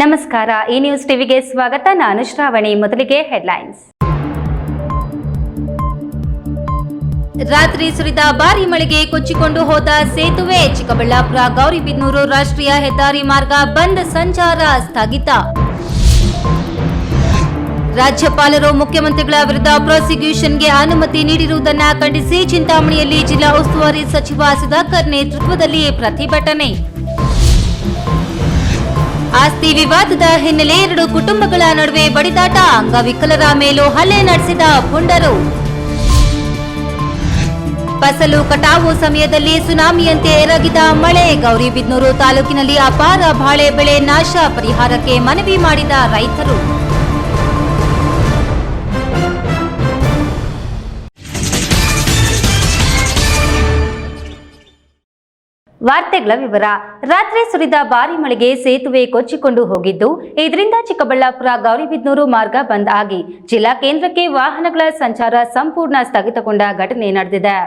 ನಮಸ್ಕಾರ, ಈ ನ್ಯೂಸ್ ಟಿವಿಗೆ ಸ್ವಾಗತ. ನಾನು ಶ್ರಾವಣಿ, ಮೊದಲಿಗೆ ಹೆಡ್ಲೈನ್ಸ್ ರಾತ್ರಿ ಸುರಿದ ಭಾರಿ ಮಳೆಗೆ ಕೊಚ್ಚಿಕೊಂಡು ಹೋದ ಸೇತುವೆ ಚಿಕ್ಕಬಳ್ಳಾಪುರ, ಗೌರಿಬಿದನೂರು ರಾಷ್ಟ್ರೀಯ ಹೆದ್ದಾರಿ ಮಾರ್ಗ ಬಂದ್ ಸಂಚಾರ ಸ್ಥಗಿತ. ರಾಜ್ಯಪಾಲರು, ಮುಖ್ಯಮಂತ್ರಿಗಳ ವಿರುದ್ಧ ಪ್ರಾಸಿಕ್ಯೂಷನ್ಗೆ ಅನುಮತಿ ನೀಡಿರುವುದನ್ನ ಖಂಡಿಸಿ ಚಿಂತಾಮಣಿಯಲ್ಲಿ ಜಿಲ್ಲಾ ಉಸ್ತುವಾರಿ ಸಚಿವ ಸುಧಾಕರ್ ನೇತೃತ್ವದಲ್ಲಿ ಪ್ರತಿಭಟನೆ. ಆಸ್ತಿ ವಿವಾದದ ಹಿನ್ನೆಲೆ ಎರಡು ಕುಟುಂಬಗಳ ನಡುವೆ ಬಡಿದಾಟ, ಅಂಗವಿಕಲರ ಮೇಲೂ ಹಲ್ಲೆ ನಡೆಸಿದ ಪುಂಡರು. ಫಸಲು ಕಟಾವು ಸಮಯದಲ್ಲಿ ಸುನಾಮಿಯಂತೆ ಎರಗಿದ ಮಳೆ, ಗೌರಿಬಿದ್ನೂರು ತಾಲೂಕಿನಲ್ಲಿ ಅಪಾರ ಬಾಳೆ ಬೆಳೆ ನಾಶ ಪರಿಹಾರಕ್ಕೆ ಮನವಿ ಮಾಡಿದ ರೈತರು. ವಾರ್ತೆಗಳ ವಿವರ. ರಾತ್ರಿ ಸುರಿದ ಭಾರಿ ಮಳೆಗೆ ಸೇತುವೆ ಕೊಚ್ಚಿಕೊಂಡು ಹೋಗಿದ್ದು, ಇದರಿಂದ ಚಿಕ್ಕಬಳ್ಳಾಪುರ ಗೌರಿಬಿದ್ನೂರು ಮಾರ್ಗ ಬಂದ್ ಆಗಿ ಜಿಲ್ಲಾ ಕೇಂದ್ರಕ್ಕೆ ವಾಹನಗಳ ಸಂಚಾರ ಸಂಪೂರ್ಣ ಸ್ಥಗಿತಗೊಂಡ ಘಟನೆ ನಡೆದಿದೆ.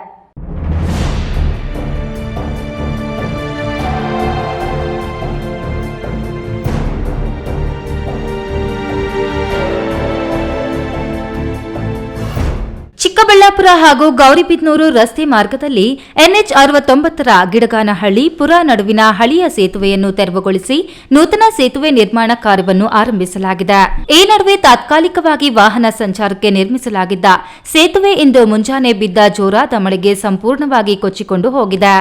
ಚಿಕ್ಕಬಳ್ಳಾಪುರ ಹಾಗೂ ಗೌರಿಬಿದ್ನೂರು ರಸ್ತೆ ಮಾರ್ಗದಲ್ಲಿ ಎನ್ಎಚ್ ಅರವತ್ತೊಂಬತ್ತರ ಗಿಡಗಾನಹಳ್ಳಿ ಪುರ ನಡುವಿನ ಹಳಿಯ ಸೇತುವೆಯನ್ನು ತೆರವುಗೊಳಿಸಿ ನೂತನ ಸೇತುವೆ ನಿರ್ಮಾಣ ಕಾರ್ಯವನ್ನು ಆರಂಭಿಸಲಾಗಿದೆ. ಈ ನಡುವೆ ತಾತ್ಕಾಲಿಕವಾಗಿ ವಾಹನ ಸಂಚಾರಕ್ಕೆ ನಿರ್ಮಿಸಲಾಗಿದ್ದ ಸೇತುವೆ ಇಂದು ಮುಂಜಾನೆ ಬಿದ್ದ ಜೋರಾದ ಮಳೆಗೆ ಸಂಪೂರ್ಣವಾಗಿ ಕೊಚ್ಚಿಕೊಂಡು ಹೋಗಿದೆ.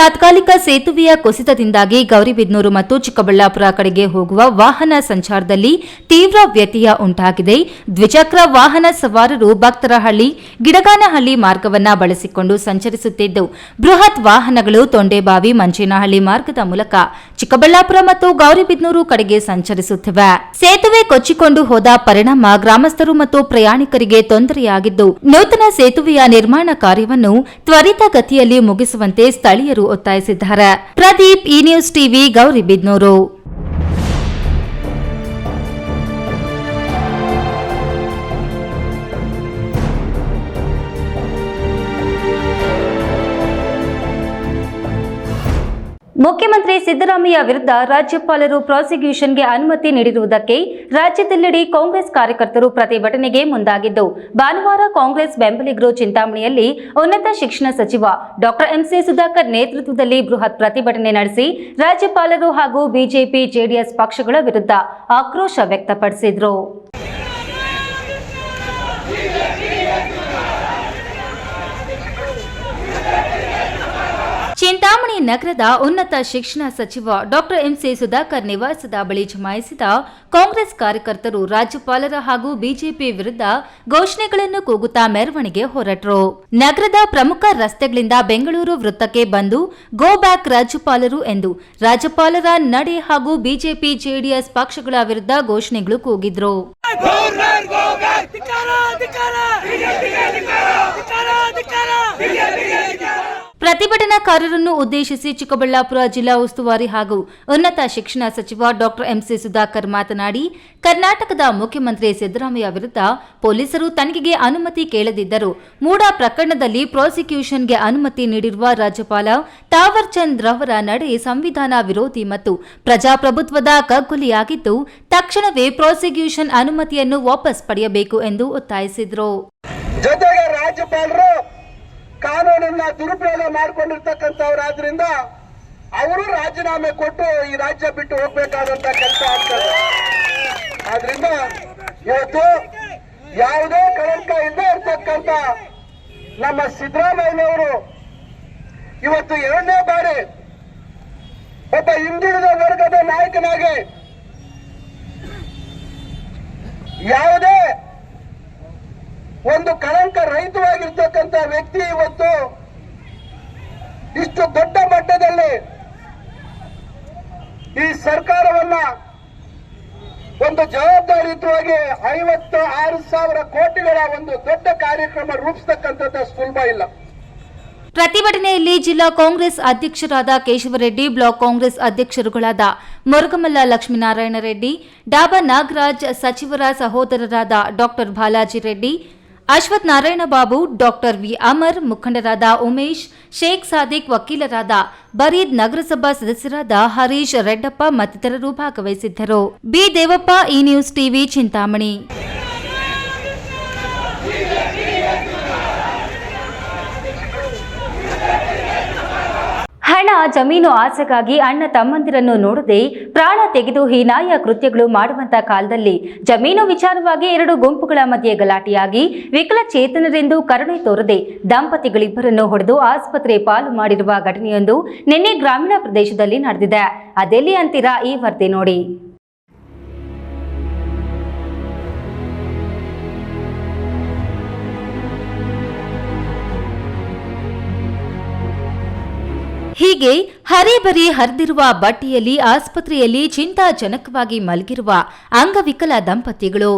ತಾತ್ಕಾಲಿಕ ಸೇತುವೆಯ ಕುಸಿತದಿಂದಾಗಿ ಗೌರಿಬಿದನೂರು ಮತ್ತು ಚಿಕ್ಕಬಳ್ಳಾಪುರ ಕಡೆಗೆ ಹೋಗುವ ವಾಹನ ಸಂಚಾರದಲ್ಲಿ ತೀವ್ರ ವ್ಯತ್ಯಯ ಉಂಟಾಗಿದೆ. ದ್ವಿಚಕ್ರ ವಾಹನ ಸವಾರರು ಭಕ್ತರಹಳ್ಳಿ, ಗಿಡಗಾನಹಳ್ಳಿ ಮಾರ್ಗವನ್ನ ಬಳಸಿಕೊಂಡು ಸಂಚರಿಸುತ್ತಿದ್ದು, ಬೃಹತ್ ವಾಹನಗಳು ತೊಂಡೆಬಾವಿ ಮಂಚೇನಹಳ್ಳಿ ಮಾರ್ಗದ ಮೂಲಕ ಚಿಕ್ಕಬಳ್ಳಾಪುರ ಮತ್ತು ಗೌರಿಬಿದನೂರು ಕಡೆಗೆ ಸಂಚರಿಸುತ್ತಿವೆ. ಸೇತುವೆ ಕೊಚ್ಚಿಕೊಂಡು ಹೋದ ಪರಿಣಾಮ ಗ್ರಾಮಸ್ಥರು ಮತ್ತು ಪ್ರಯಾಣಿಕರಿಗೆ ತೊಂದರೆಯಾಗಿದ್ದು, ನೂತನ ಸೇತುವೆಯ ನಿರ್ಮಾಣ ಕಾರ್ಯವನ್ನು ತ್ವರಿತಗತಿಯಲ್ಲಿ ಮುಗಿಸುವಂತೆ ಸ್ಥಳೀಯರು ಒತ್ತಾಯಿಸಿದ್ದಾರೆ. ಪ್ರದೀಪ್ ಈ ನ್ಯೂಸ್ ಟಿವಿ ಗೌರಿಬಿದನೂರು ಮುಖ್ಯಮಂತ್ರಿ ಸಿದ್ದರಾಮಯ್ಯ ವಿರುದ್ಧ ರಾಜ್ಯಪಾಲರು ಪ್ರಾಸಿಕ್ಯೂಷನ್ಗೆ ಅನುಮತಿ ನೀಡಿರುವುದಕ್ಕೆ ರಾಜ್ಯದೆಲ್ಲೆಡೆ ಕಾಂಗ್ರೆಸ್ ಕಾರ್ಯಕರ್ತರು ಪ್ರತಿಭಟನೆಗೆ ಮುಂದಾಗಿದ್ದು, ಭಾನುವಾರ ಕಾಂಗ್ರೆಸ್ ಬೆಂಬಲಿಗರು ಚಿಂತಾಮಣಿಯಲ್ಲಿ ಉನ್ನತ ಶಿಕ್ಷಣ ಸಚಿವ ಡಾಕ್ಟರ್ ಎಂಸಿ ಸುಧಾಕರ್ ನೇತೃತ್ವದಲ್ಲಿ ಬೃಹತ್ ಪ್ರತಿಭಟನೆ ನಡೆಸಿ, ರಾಜ್ಯಪಾಲರು ಹಾಗೂ ಬಿಜೆಪಿ, ಜೆಡಿಎಸ್ ಪಕ್ಷಗಳ ವಿರುದ್ಧ ಆಕ್ರೋಶ ವ್ಯಕ್ತಪಡಿಸಿದರು. ಚಿಂತಾಮಣಿ ನಗರದ ಉನ್ನತ ಶಿಕ್ಷಣ ಸಚಿವ ಡಾಕ್ಟರ್ ಎಂಸಿ ಸುಧಾಕರ್ ನಿವಾಸದ ಬಳಿ ಜಮಾಯಿಸಿದ ಕಾಂಗ್ರೆಸ್ ಕಾರ್ಯಕರ್ತರು ರಾಜ್ಯಪಾಲರ ಹಾಗೂ ಬಿಜೆಪಿ ವಿರುದ್ಧ ಘೋಷಣೆಗಳನ್ನು ಕೂಗುತ್ತಾ ಮೆರವಣಿಗೆ ಹೊರಟರು ನಗರದ ಪ್ರಮುಖ ರಸ್ತೆಗಳಿಂದ ಬೆಂಗಳೂರು ವೃತ್ತಕ್ಕೆ ಬಂದು ಗೋ ಬ್ಯಾಕ್ ರಾಜ್ಯಪಾಲರು ಎಂದು ರಾಜ್ಯಪಾಲರ ನಡೆ ಹಾಗೂ ಬಿಜೆಪಿ ಜೆಡಿಎಸ್ ಪಕ್ಷಗಳ ವಿರುದ್ಧ ಘೋಷಣೆಗಳು ಕೂಗಿದ್ರು ಪ್ರತಿಭಟನಾಕಾರರನ್ನು ಉದ್ದೇಶಿಸಿ ಚಿಕ್ಕಬಳ್ಳಾಪುರ ಜಿಲ್ಲಾ ಉಸ್ತುವಾರಿ ಹಾಗೂ ಉನ್ನತ ಶಿಕ್ಷಣ ಸಚಿವ ಡಾಕ್ಟರ್ ಎಂಸಿ ಸುಧಾಕರ್ ಮಾತನಾಡಿ, ಕರ್ನಾಟಕದ ಮುಖ್ಯಮಂತ್ರಿ ಸಿದ್ದರಾಮಯ್ಯ ವಿರುದ್ಧ ಪೊಲೀಸರು ತನಿಖೆಗೆ ಅನುಮತಿ ಕೇಳದಿದ್ದರು ಮೂಡ ಪ್ರಕರಣದಲ್ಲಿ ಪ್ರಾಸಿಕ್ಯೂಷನ್ಗೆ ಅನುಮತಿ ನೀಡಿರುವ ರಾಜ್ಯಪಾಲ ತಾವರ್ ಚಂದ್ ರವರ ನಡೆ ಸಂವಿಧಾನ ವಿರೋಧಿ ಮತ್ತು ಪ್ರಜಾಪ್ರಭುತ್ವದ ಕಗ್ಗುಲಿಯಾಗಿದ್ದು, ತಕ್ಷಣವೇ ಪ್ರಾಸಿಕ್ಯೂಷನ್ ಅನುಮತಿಯನ್ನು ವಾಪಸ್ ಪಡೆಯಬೇಕು ಎಂದು ಒತ್ತಾಯಿಸಿದರು. ಕಾನೂನನ್ನ ದುರುಪಯೋಗ ಮಾಡ್ಕೊಂಡಿರ್ತಕ್ಕಂಥವ್ರಾದ್ರಿಂದ ಅವರು ರಾಜೀನಾಮೆ ಕೊಟ್ಟು ಈ ರಾಜ್ಯ ಬಿಟ್ಟು ಹೋಗ್ಬೇಕಾದಂತ ಕೆಲಸ ಆಗ್ತದೆ. ಆದ್ರಿಂದ ಇವತ್ತು ಯಾವುದೇ ಕಳಂಕ ಇಲ್ಲದೆ ಇರ್ತಕ್ಕಂಥ ನಮ್ಮ ಸಿದ್ದರಾಮಯ್ಯನವರು ಇವತ್ತು ಎರಡನೇ ಬಾರಿ ಒಬ್ಬ ಹಿಂದುಳಿದ ವರ್ಗದ ನಾಯಕನಾಗಿ ಯಾವುದೇ ಒಂದು ಕಳಂಕ ರಹಿತವಾಗಿರ್ತಕ್ಕಂಥ ವ್ಯಕ್ತಿ ಇವತ್ತು ಇಷ್ಟು ದೊಡ್ಡ ಮಟ್ಟದಲ್ಲಿ ಈ ಸರ್ಕಾರವನ್ನ ಒಂದು ಜವಾಬ್ದಾರಿಯುತವಾಗಿ ಐವತ್ತು ಆರು ಸಾವಿರ ಕೋಟಿಗಳ ಒಂದು ದೊಡ್ಡ ಕಾರ್ಯಕ್ರಮ ರೂಪಿಸ್ತಕ್ಕಂಥದ್ದು ಸುಲಭ ಇಲ್ಲ. ಪ್ರತಿಭಟನೆಯಲ್ಲಿ ಜಿಲ್ಲಾ ಕಾಂಗ್ರೆಸ್ ಅಧ್ಯಕ್ಷರಾದ ಕೇಶವರೆಡ್ಡಿ, ಬ್ಲಾಕ್ ಕಾಂಗ್ರೆಸ್ ಅಧ್ಯಕ್ಷರುಗಳಾದ ಮುರುಗಮಲ್ಲ ಲಕ್ಷ್ಮೀನಾರಾಯಣ ರೆಡ್ಡಿ, ಡಾಬಾ ನಾಗರಾಜ್ ಸಚಿವರ ಸಹೋದರರಾದ doctor Balaji Reddy Ashwath Narayana Babu, doctor V Amar, ಮುಖಂಡರಾದ ಉಮೇಶ್, ಶೇಖ್ ಸಾದಿಕ್, ವಕೀಲರಾದ ಬರೀದ್ ನಗರಸಭಾ ಸದಸ್ಯರಾದ ಹರೀಶ್ ರೆಡ್ಡಪ್ಪ ಮತ್ತಿತರರು ಭಾಗವಹಿಸಿದ್ದರು. ಬಿ ದೇವಪ್ಪ ಈ ನ್ಯೂಸ್ ಟಿವಿ, ಚಿಂತಾಮಣಿ ಹಣ ಜಮೀನು ಆಸೆಗಾಗಿ ಅಣ್ಣ ತಮ್ಮಂದಿರನ್ನು ನೋಡದೆ ಪ್ರಾಣ ತೆಗೆದು ಹೀನಾಯ ಕೃತ್ಯಗಳು ಮಾಡುವಂತ ಕಾಲದಲ್ಲಿ ಜಮೀನು ವಿಚಾರವಾಗಿ ಎರಡು ಗುಂಪುಗಳ ಮಧ್ಯೆ ಗಲಾಟೆಯಾಗಿ ವಿಕಲಚೇತನರೆಂದು ಕರುಣೆ ತೋರದೆ ದಂಪತಿಗಳಿಬ್ಬರನ್ನು ಹೊಡೆದು ಆಸ್ಪತ್ರೆ ಪಾಲು ಮಾಡಿರುವ ಘಟನೆಯೊಂದು ನಿನ್ನೆ ಗ್ರಾಮೀಣ ಪ್ರದೇಶದಲ್ಲಿ ನಡೆದಿದೆ. ಅದೆಲ್ಲಿ ಅಂತೀರಾ ಈ ವರದಿ ನೋಡಿ. ಹೀಗೆ ಹರೇಬರಿ ಹರಿದಿರುವ ಬಟ್ಟೆಯಲ್ಲಿ ಆಸ್ಪತ್ರೆಯಲ್ಲಿ ಚಿಂತಾಜನಕವಾಗಿ ಮಲಗಿರುವ ಅಂಗವಿಕಲ ದಂಪತಿಗಳು.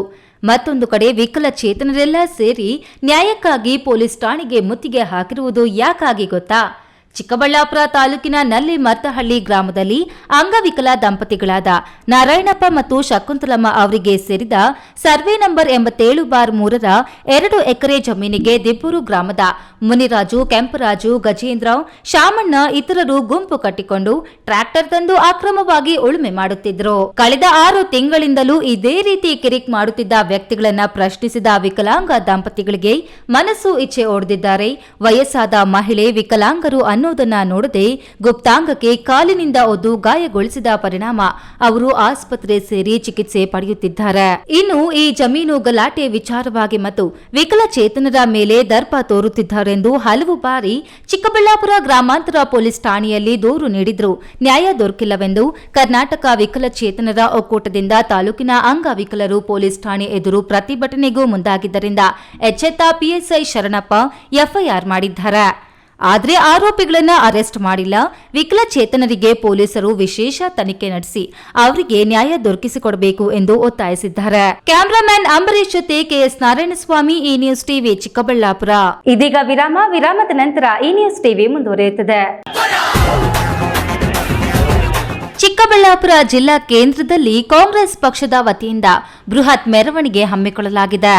ಮತ್ತೊಂದು ಕಡೆ ವಿಕಲಚೇತನರೆಲ್ಲ ಸೇರಿ ನ್ಯಾಯಕ್ಕಾಗಿ ಪೊಲೀಸ್ ಠಾಣೆಗೆ ಮುತ್ತಿಗೆ ಹಾಕಿರುವುದು ಯಾಕಾಗಿ ಗೊತ್ತಾ? ಚಿಕ್ಕಬಳ್ಳಾಪುರ ತಾಲೂಕಿನ ನಲ್ಲಿ ಮರ್ತಹಳ್ಳಿ ಗ್ರಾಮದಲ್ಲಿ ಅಂಗವಿಕಲ ದಂಪತಿಗಳಾದ ನಾರಾಯಣಪ್ಪ ಮತ್ತು ಶಕುಂತಲಮ್ಮ ಅವರಿಗೆ ಸೇರಿದ ಸರ್ವೆ ನಂಬರ್ ಎಂಬತ್ತೇಳು ಬಾರ್ ಮೂರರ ಎರಡು ಎಕರೆ ಜಮೀನಿಗೆ ದಿಬ್ಬೂರು ಗ್ರಾಮದ ಮುನಿರಾಜು, ಕೆಂಪರಾಜು ಗಜೇಂದ್ರ ಶಾಮಣ್ಣ ಇತರರು ಗುಂಪು ಕಟ್ಟಿಕೊಂಡು ಟ್ರ್ಯಾಕ್ಟರ್ ತಂದು ಅಕ್ರಮವಾಗಿ ಉಳುಮೆ ಮಾಡುತ್ತಿದ್ದರು. ಕಳೆದ ಆರು ತಿಂಗಳಿಂದಲೂ ಇದೇ ರೀತಿ ಕಿರಿಕ್ ಮಾಡುತ್ತಿದ್ದ ವ್ಯಕ್ತಿಗಳನ್ನ ಪ್ರಶ್ನಿಸಿದ ವಿಕಲಾಂಗ ದಂಪತಿಗಳಿಗೆ ಮನಸ್ಸು ಇಚ್ಛೆ ಒಡೆದಿದ್ದಾರೆ ವಯಸ್ಸಾದ ಮಹಿಳೆ ವಿಕಲಾಂಗರು ಅನ್ನೋದನ್ನ ನೋಡದೆ ಗುಪ್ತಾಂಗಕ್ಕೆ ಕಾಲಿನಿಂದ ಒದ್ದು ಗಾಯಗೊಳಿಸಿದ ಪರಿಣಾಮ ಅವರು ಆಸ್ಪತ್ರೆ ಸೇರಿ ಚಿಕಿತ್ಸೆ ಪಡೆಯುತ್ತಿದ್ದಾರೆ. ಇನ್ನು ಈ ಜಮೀನು ಗಲಾಟೆ ವಿಚಾರವಾಗಿ ಮತ್ತು ವಿಕಲಚೇತನರ ಮೇಲೆ ದರ್ಪ ತೋರುತ್ತಿದ್ದಾರೆಂದು ಹಲವು ಬಾರಿ ಚಿಕ್ಕಬಳ್ಳಾಪುರ ಗ್ರಾಮಾಂತರ ಪೊಲೀಸ್ ಠಾಣೆಯಲ್ಲಿ ದೂರು ನೀಡಿದ್ರು ನ್ಯಾಯ ದೊರಕಿಲ್ಲವೆಂದು ಕರ್ನಾಟಕ ವಿಕಲಚೇತನರ ಒಕ್ಕೂಟದಿಂದ ತಾಲೂಕಿನ ಅಂಗವಿಕಲರು ಪೊಲೀಸ್ ಠಾಣೆ ಎದುರು ಪ್ರತಿಭಟನೆಗೂ ಮುಂದಾಗಿದ್ದರಿಂದ ಎಚ್ಚೆತ್ತ ಪಿಎಸ್ಐ ಶರಣಪ್ಪ ಎಫ್ಐಆರ್ ಮಾಡಿದ್ದಾರೆ. ಆದ್ರೆ ಆರೋಪಿಗಳನ್ನು ಅರೆಸ್ಟ್ ಮಾಡಿಲ್ಲ. ವಿಕಲಚೇತನರಿಗೆ ಪೊಲೀಸರು ವಿಶೇಷ ತನಿಖೆ ನಡೆಸಿ ಅವರಿಗೆ ನ್ಯಾಯ ದೊರಕಿಸಿಕೊಡಬೇಕು ಎಂದು ಒತ್ತಾಯಿಸಿದ್ದಾರೆ. ಕ್ಯಾಮರಾಮ್ಯಾನ್ ಅಂಬರೀಶ್ ಜೊತೆ ಕೆಎಸ್ ನಾರಾಯಣಸ್ವಾಮಿ ಈ ನ್ಯೂಸ್ ಟಿವಿ ಚಿಕ್ಕಬಳ್ಳಾಪುರ. ಇದೀಗ ವಿರಾಮ ವಿರಾಮದ ನಂತರ ಈ ನ್ಯೂಸ್ ಟಿವಿ ಮುಂದುವರಿಯುತ್ತದೆ. ಚಿಕ್ಕಬಳ್ಳಾಪುರ ಜಿಲ್ಲಾ ಕೇಂದ್ರದಲ್ಲಿ ಕಾಂಗ್ರೆಸ್ ಪಕ್ಷದ ವತಿಯಿಂದ ಬೃಹತ್ ಮೆರವಣಿಗೆ ಹಮ್ಮಿಕೊಳ್ಳಲಾಗಿದೆ.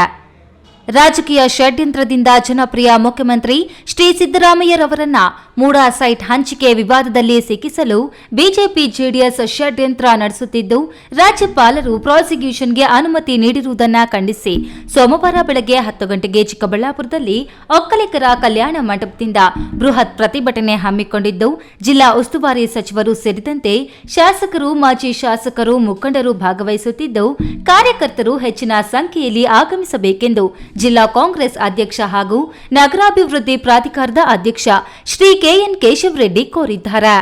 ರಾಜಕೀಯ ಷಡ್ಯಂತ್ರದಿಂದ ಜನಪ್ರಿಯ ಮುಖ್ಯಮಂತ್ರಿ ಶ್ರೀ ಸಿದ್ದರಾಮಯ್ಯರವರನ್ನ ಮೂಡಾ ಸೈಟ್ ಹಂಚಿಕೆ ವಿವಾದದಲ್ಲಿ ಸಿಕ್ಕಿಸಲು ಬಿಜೆಪಿ ಜೆಡಿಎಸ್ ಷಡ್ಯಂತ್ರ ನಡೆಸುತ್ತಿದ್ದು, ರಾಜ್ಯಪಾಲರು ಪ್ರಾಸಿಕ್ಯೂಷನ್ಗೆ ಅನುಮತಿ ನೀಡಿರುವುದನ್ನು ಖಂಡಿಸಿ ಸೋಮವಾರ ಬೆಳಗ್ಗೆ ಹತ್ತು ಗಂಟೆಗೆ ಚಿಕ್ಕಬಳ್ಳಾಪುರದಲ್ಲಿ ಒಕ್ಕಲಿಗರ ಕಲ್ಯಾಣ ಮಂಟಪದಿಂದ ಬೃಹತ್ ಪ್ರತಿಭಟನೆ ಹಮ್ಮಿಕೊಂಡಿದ್ದು, ಜಿಲ್ಲಾ ಉಸ್ತುವಾರಿ ಸಚಿವರು ಸೇರಿದಂತೆ ಶಾಸಕರು, ಮಾಜಿ ಶಾಸಕರು, ಮುಖಂಡರು ಭಾಗವಹಿಸುತ್ತಿದ್ದು, ಕಾರ್ಯಕರ್ತರು ಹೆಚ್ಚಿನ ಸಂಖ್ಯೆಯಲ್ಲಿ ಆಗಮಿಸಬೇಕೆಂದು ಜಿಲ್ಲಾ ಕಾಂಗ್ರೆಸ್ ಅಧ್ಯಕ್ಷ ಹಾಗೂ ನಗರಾಭಿವೃದ್ಧಿ ಪ್ರಾಧಿಕಾರದ ಅಧ್ಯಕ್ಷ ಶ್ರೀ ಕೆಎನ್ ಕೇಶವರೆಡ್ಡಿ ಕೋರಿದ್ದಾರೆ.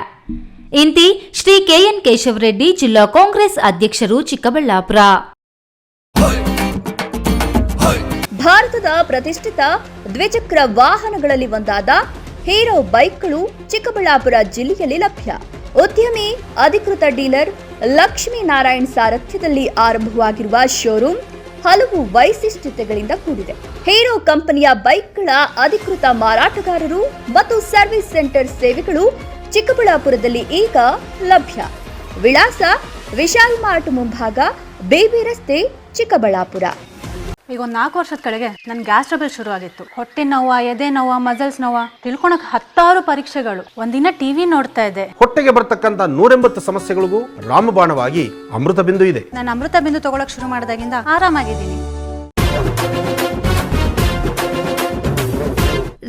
ಇಂತಿ ಶ್ರೀ ಕೆಎನ್ ಕೇಶವರೆಡ್ಡಿ ಜಿಲ್ಲಾ ಕಾಂಗ್ರೆಸ್ ಅಧ್ಯಕ್ಷರು ಚಿಕ್ಕಬಳ್ಳಾಪುರ. ಭಾರತದ ಪ್ರತಿಷ್ಠಿತ ದ್ವಿಚಕ್ರ ವಾಹನಗಳಲ್ಲಿ ಒಂದಾದ ಹೀರೋ ಬೈಕ್ಗಳು ಚಿಕ್ಕಬಳ್ಳಾಪುರ ಜಿಲ್ಲೆಯಲ್ಲಿ ಲಭ್ಯ. ಉದ್ಯಮಿ, ಅಧಿಕೃತ ಡೀಲರ್ ಲಕ್ಷ್ಮೀನಾರಾಯಣ್ ಸಾರಥ್ಯದಲ್ಲಿ ಆರಂಭವಾಗಿರುವ ಶೋರೂಮ್ ಹಲವು ವೈಶಿಷ್ಟ್ಯತೆಗಳಿಂದ ಕೂಡಿದೆ. ಹೀರೋ ಕಂಪನಿಯ ಬೈಕ್ಗಳ ಅಧಿಕೃತ ಮಾರಾಟಗಾರರು ಮತ್ತು ಸರ್ವಿಸ್ ಸೆಂಟರ್ ಸೇವೆಗಳು ಚಿಕ್ಕಬಳ್ಳಾಪುರದಲ್ಲಿ ಈಗ ಲಭ್ಯ. ವಿಳಾಸ ವಿಶಾಲ್ ಮಾರ್ಟ್ ಮುಂಭಾಗ ಬೇಬಿ ರಸ್ತೆ ಚಿಕ್ಕಬಳ್ಳಾಪುರ. ಈಗ ಒಂದು ನಾಲ್ಕು ವರ್ಷದ ಕೆಳಗೆ ನನ್ನ ಗ್ಯಾಸ್ ಟ್ರಬಲ್ ಶುರು ಆಗಿತ್ತು. ಹೊಟ್ಟೆ ನೋವ ಎದೆ ನೋವ ಮಸಲ್ಸ್ ನೋವ ತಿಳ್ಕೊಳಕ್ ಹತ್ತಾರು ಪರೀಕ್ಷೆಗಳು. ಒಂದಿನ ಟಿವಿ ನೋಡ್ತಾ ಇದ್ದೆ. ಹೊಟ್ಟೆಗೆ ಬರ್ತಕ್ಕಂತ ನೂರೆಂಬತ್ತು ಸಮಸ್ಯೆಗಳಿಗೂ ರಾಮಬಾಣವಾಗಿ ಅಮೃತ ಬಿಂದು ಇದೆ. ನಾನು ಅಮೃತ ಬಿಂದು ತಗೊಳಕ್ ಶುರು ಮಾಡಿದಾಗಿಂದ ಆರಾಮಾಗಿದ್ದೀನಿ.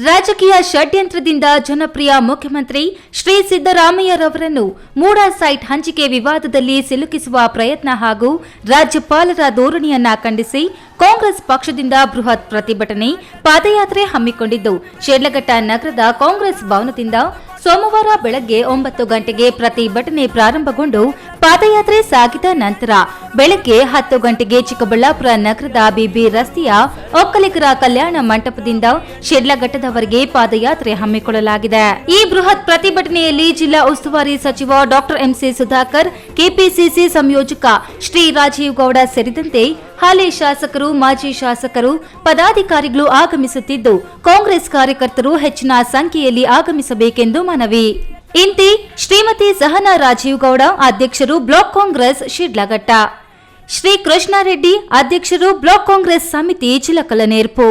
ರಾಜಕೀಯ ಷಡ್ಯಂತ್ರದಿಂದ ಜನಪ್ರಿಯ ಮುಖ್ಯಮಂತ್ರಿ ಶ್ರೀ ಸಿದ್ದರಾಮಯ್ಯರವರನ್ನು ಮೂಡಾ ಸೈಟ್ ಹಂಚಿಕೆ ವಿವಾದದಲ್ಲಿ ಸಿಲುಕಿಸುವ ಪ್ರಯತ್ನ ಹಾಗೂ ರಾಜ್ಯಪಾಲರ ಧೋರಣೆಯನ್ನ ಖಂಡಿಸಿ ಕಾಂಗ್ರೆಸ್ ಪಕ್ಷದಿಂದ ಬೃಹತ್ ಪ್ರತಿಭಟನೆ ಪಾದಯಾತ್ರೆ ಹಮ್ಮಿಕೊಂಡಿದ್ದು. ಶಿಡ್ಲಘಟ್ಟ ನಗರದ ಕಾಂಗ್ರೆಸ್ ಭವನದಿಂದ ಸೋಮವಾರ ಬೆಳಗ್ಗೆ ಒಂಬತ್ತು ಗಂಟೆಗೆ ಪ್ರತಿಭಟನೆ ಪ್ರಾರಂಭಗೊಂಡು ಪಾದಯಾತ್ರೆ ಸಾಗಿದ ನಂತರ ಬೆಳಗ್ಗೆ ಹತ್ತು ಗಂಟೆಗೆ ಚಿಕ್ಕಬಳ್ಳಾಪುರ ನಗರದ ಬಿಬಿ ರಸ್ತೆಯ ಒಕ್ಕಲಿಗರ ಕಲ್ಯಾಣ ಮಂಟಪದಿಂದ ಶಿಡ್ಲಘಟ್ಟದವರೆಗೆ ಪಾದಯಾತ್ರೆ ಹಮ್ಮಿಕೊಳ್ಳಲಾಗಿದೆ. ಈ ಬೃಹತ್ ಪ್ರತಿಭಟನೆಯಲ್ಲಿ ಜಿಲ್ಲಾ ಉಸ್ತುವಾರಿ ಸಚಿವ ಡಾಕ್ಟರ್ ಎಂಸಿ ಸುಧಾಕರ್, ಕೆಪಿಸಿಸಿ ಸಂಯೋಜಕ ಶ್ರೀ ರಾಜೀವ್ ಗೌಡ ಸೇರಿದಂತೆ ಹಾಲಿ ಶಾಸಕರು, ಮಾಜಿ ಶಾಸಕರು, ಪದಾಧಿಕಾರಿಗಳು ಆಗಮಿಸುತ್ತಿದ್ದು, ಕಾಂಗ್ರೆಸ್ ಕಾರ್ಯಕರ್ತರು ಹೆಚ್ಚಿನ ಸಂಖ್ಯೆಯಲ್ಲಿ ಆಗಮಿಸಬೇಕೆಂದು ಮನವಿ ಇಂತಿ ಶ್ರೀಮತಿ ಸಹನಾ ರಾಜೀವ್ ಗೌಡ ಅಧ್ಯಕ್ಷರು ಬ್ಲಾಕ್ ಕಾಂಗ್ರೆಸ್ ಶಿಡ್ಲಘಟ್ಟ. ಶ್ರೀ ಕೃಷ್ಣಾರೆಡ್ಡಿ ಅಧ್ಯಕ್ಷರು ಬ್ಲಾಕ್ ಕಾಂಗ್ರೆಸ್ ಸಮಿತಿ ಚಿಲಕಲನೇರ್ಪು.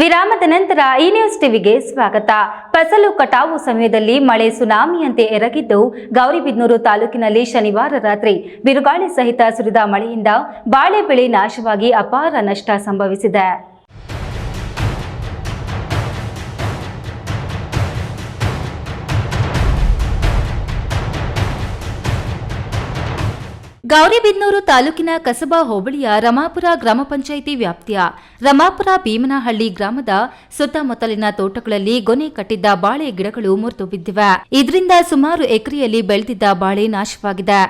ವಿರಾಮದ ನಂತರ ಈ ನ್ಯೂಸ್ ಟಿವಿಗೆ ಸ್ವಾಗತ. ಫಸಲು ಕಟಾವು ಸಮಯದಲ್ಲಿ ಮಳೆ ಸುನಾಮಿಯಂತೆ ಎರಗಿದ್ದು, ಗೌರಿಬಿದನೂರು ತಾಲೂಕಿನಲ್ಲಿ ಶನಿವಾರ ರಾತ್ರಿ ಬಿರುಗಾಳಿ ಸಹಿತ ಸುರಿದ ಮಳೆಯಿಂದ ಬಾಳೆ ಬೆಳೆ ನಾಶವಾಗಿ ಅಪಾರ ನಷ್ಟ ಸಂಭವಿಸಿದೆ. ಗೌರಿಬಿದನೂರು ತಾಲೂಕಿನ ಕಸಬಾ ಹೋಬಳಿಯ ರಮಾಪುರ ಗ್ರಾಮ ಪಂಚಾಯಿತಿ ವ್ಯಾಪ್ತಿಯ ರಮಾಪುರ ಭೀಮನಹಳ್ಳಿ ಗ್ರಾಮದ ಸುತ್ತಮುತ್ತಲಿನ ತೋಟಗಳಲ್ಲಿ ಗೊನೆ ಕಟ್ಟಿದ್ದ ಬಾಳೆ ಗಿಡಗಳು ಮುರಿದು ಬಿದ್ದಿವೆ. ಇದರಿಂದ ಸುಮಾರು ಎಕರೆಯಲ್ಲಿ ಬೆಳೆದಿದ್ದ ಬಾಳೆ ನಾಶವಾಗಿದೆ.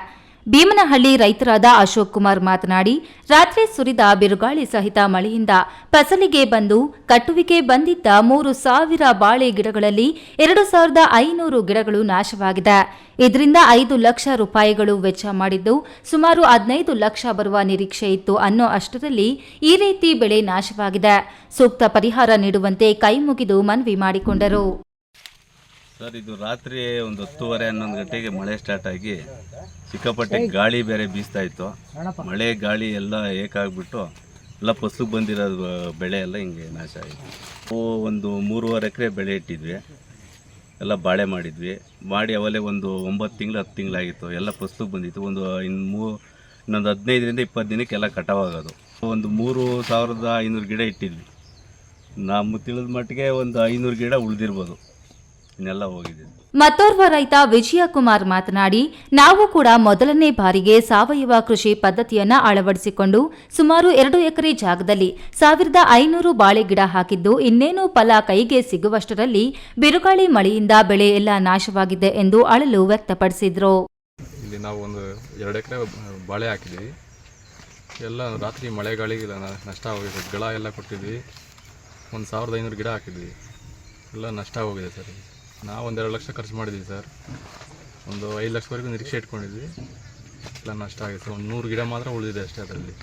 ಭೀಮನಹಳ್ಳಿ ರೈತರಾದ ಅಶೋಕ್ ಕುಮಾರ್ ಮಾತನಾಡಿ, ರಾತ್ರಿ ಸುರಿದ ಬಿರುಗಾಳಿ ಸಹಿತ ಮಳೆಯಿಂದ ಫಸಲಿಗೆ ಬಂದು ಕಟ್ಟುವಿಕೆ ಬಂದಿದ್ದ ಮೂರು ಸಾವಿರ ಬಾಳೆ ಗಿಡಗಳಲ್ಲಿ ಎರಡು ಸಾವಿರದ ಐನೂರು ಗಿಡಗಳು ನಾಶವಾಗಿದೆ. ಇದರಿಂದ ಐದು ಲಕ್ಷ ರೂಪಾಯಿಗಳು ವೆಚ್ಚ ಮಾಡಿದ್ದು ಸುಮಾರು ಹದಿನೈದು ಲಕ್ಷ ಬರುವ ನಿರೀಕ್ಷೆ ಇತ್ತು ಅನ್ನೋ ಅಷ್ಟರಲ್ಲಿ ಈ ರೀತಿ ಬೆಳೆ ನಾಶವಾಗಿದೆ. ಸೂಕ್ತ ಪರಿಹಾರ ನೀಡುವಂತೆ ಕೈಮುಗಿದು ಮನವಿ ಮಾಡಿಕೊಂಡರು. ಸರ್, ಇದು ರಾತ್ರಿ ಒಂದು ಹತ್ತುವರೆ ಹನ್ನೊಂದು ಗಂಟೆಗೆ ಮಳೆ ಸ್ಟಾರ್ಟ್ ಆಗಿ ಸಿಕ್ಕಾಪಟ್ಟೆ ಗಾಳಿ ಬೇರೆ ಬೀಸ್ತಾ ಇತ್ತು. ಮಳೆ ಗಾಳಿ ಎಲ್ಲ ಏಕಾಗ್ಬಿಟ್ಟು ಎಲ್ಲ ಫಸ್ಲಿಗೆ ಬಂದಿರೋದು ಬೆಳೆ ಎಲ್ಲ ಹಿಂಗೆ ನಾಶ ಆಯಿತು. ಒಂದು ಮೂರುವರೆ ಎಕರೆ ಬೆಳೆ ಇಟ್ಟಿದ್ವಿ. ಎಲ್ಲ ಬಾಳೆ ಮಾಡಿದ್ವಿ. ಮಾಡಿ ಅವಲೇ ಒಂದು ಒಂಬತ್ತು ತಿಂಗಳು ಹತ್ತು ತಿಂಗಳಾಗಿತ್ತು ಎಲ್ಲ ಫಸ್ಲಿಗೆ ಬಂದಿತ್ತು. ಒಂದು ಇನ್ನು ಮೂ ಇನ್ನೊಂದು ಹದಿನೈದರಿಂದ ಇಪ್ಪತ್ತು ದಿನಕ್ಕೆಲ್ಲ ಕಟಾವಾಗೋದು. ಒಂದು ಮೂರು ಸಾವಿರದ ಐನೂರು ಗಿಡ ಇಟ್ಟಿದ್ವಿ. ನಮ್ಮ ತಿಳಿದ ಮಟ್ಟಿಗೆ ಒಂದು ಐನೂರು ಗಿಡ ಉಳಿದಿರ್ಬೋದು. ಇನ್ನೆಲ್ಲ ಹೋಗಿದೆ ಮತ್ತೋರ್ವ ರೈತ ವಿಜಯಕುಮಾರ್ ಮಾತನಾಡಿ ನಾವು ಕೂಡ ಮೊದಲನೇ ಬಾರಿಗೆ ಸಾವಯವ ಕೃಷಿ ಪದ್ಧತಿಯನ್ನ ಅಳವಡಿಸಿಕೊಂಡು ಸುಮಾರು ಎರಡು ಎಕರೆ ಜಾಗದಲ್ಲಿ ಸಾವಿರದ ಐನೂರು ಬಾಳೆ ಗಿಡ ಹಾಕಿದ್ದು ಇನ್ನೇನು ಫಲ ಕೈಗೆ ಸಿಗುವಷ್ಟರಲ್ಲಿ ಬಿರುಗಾಳಿ ಮಳೆಯಿಂದ ಬೆಳೆ ಎಲ್ಲ ನಾಶವಾಗಿದೆ ಎಂದು ಅಳಲು ವ್ಯಕ್ತಪಡಿಸಿದ್ರು. ಇಲ್ಲಿ ನಾವು ಒಂದು ಎರಡು ಎಕರೆ ಬಾಳೆ ಹಾಕಿದ್ವಿ ಎಲ್ಲ ರಾತ್ರಿ ಮಳೆಗಾಳಿಗೆ ನಷ್ಟ ಹೋಗಿದೆ ಗಳ ಎಲ್ಲ ಕೊಟ್ಟಿದ್ವಿ ಒಂದು ಸಾವಿರದ ಐನೂರು ಗಿಡ ಹಾಕಿದ್ವಿ ಎಲ್ಲ ನಷ್ಟ ಹೋಗಿದೆ ಸರ್. ನಾವು ಒಂದು ಎರಡು ಲಕ್ಷ ಖರ್ಚು ಮಾಡಿದ್ವಿ ಸರ್. ಒಂದು ಐದು ಲಕ್ಷವರೆಗೂ ನಿರೀಕ್ಷೆ ಇಟ್ಕೊಂಡಿದ್ವಿ. ಎಲ್ಲ ನಷ್ಟ ಸರ್ ಒಂದು ನೂರು ಗಿಡ ಮಾತ್ರ ಉಳಿದಿದೆ ಅಷ್ಟೇ ಅದರಲ್ಲಿ.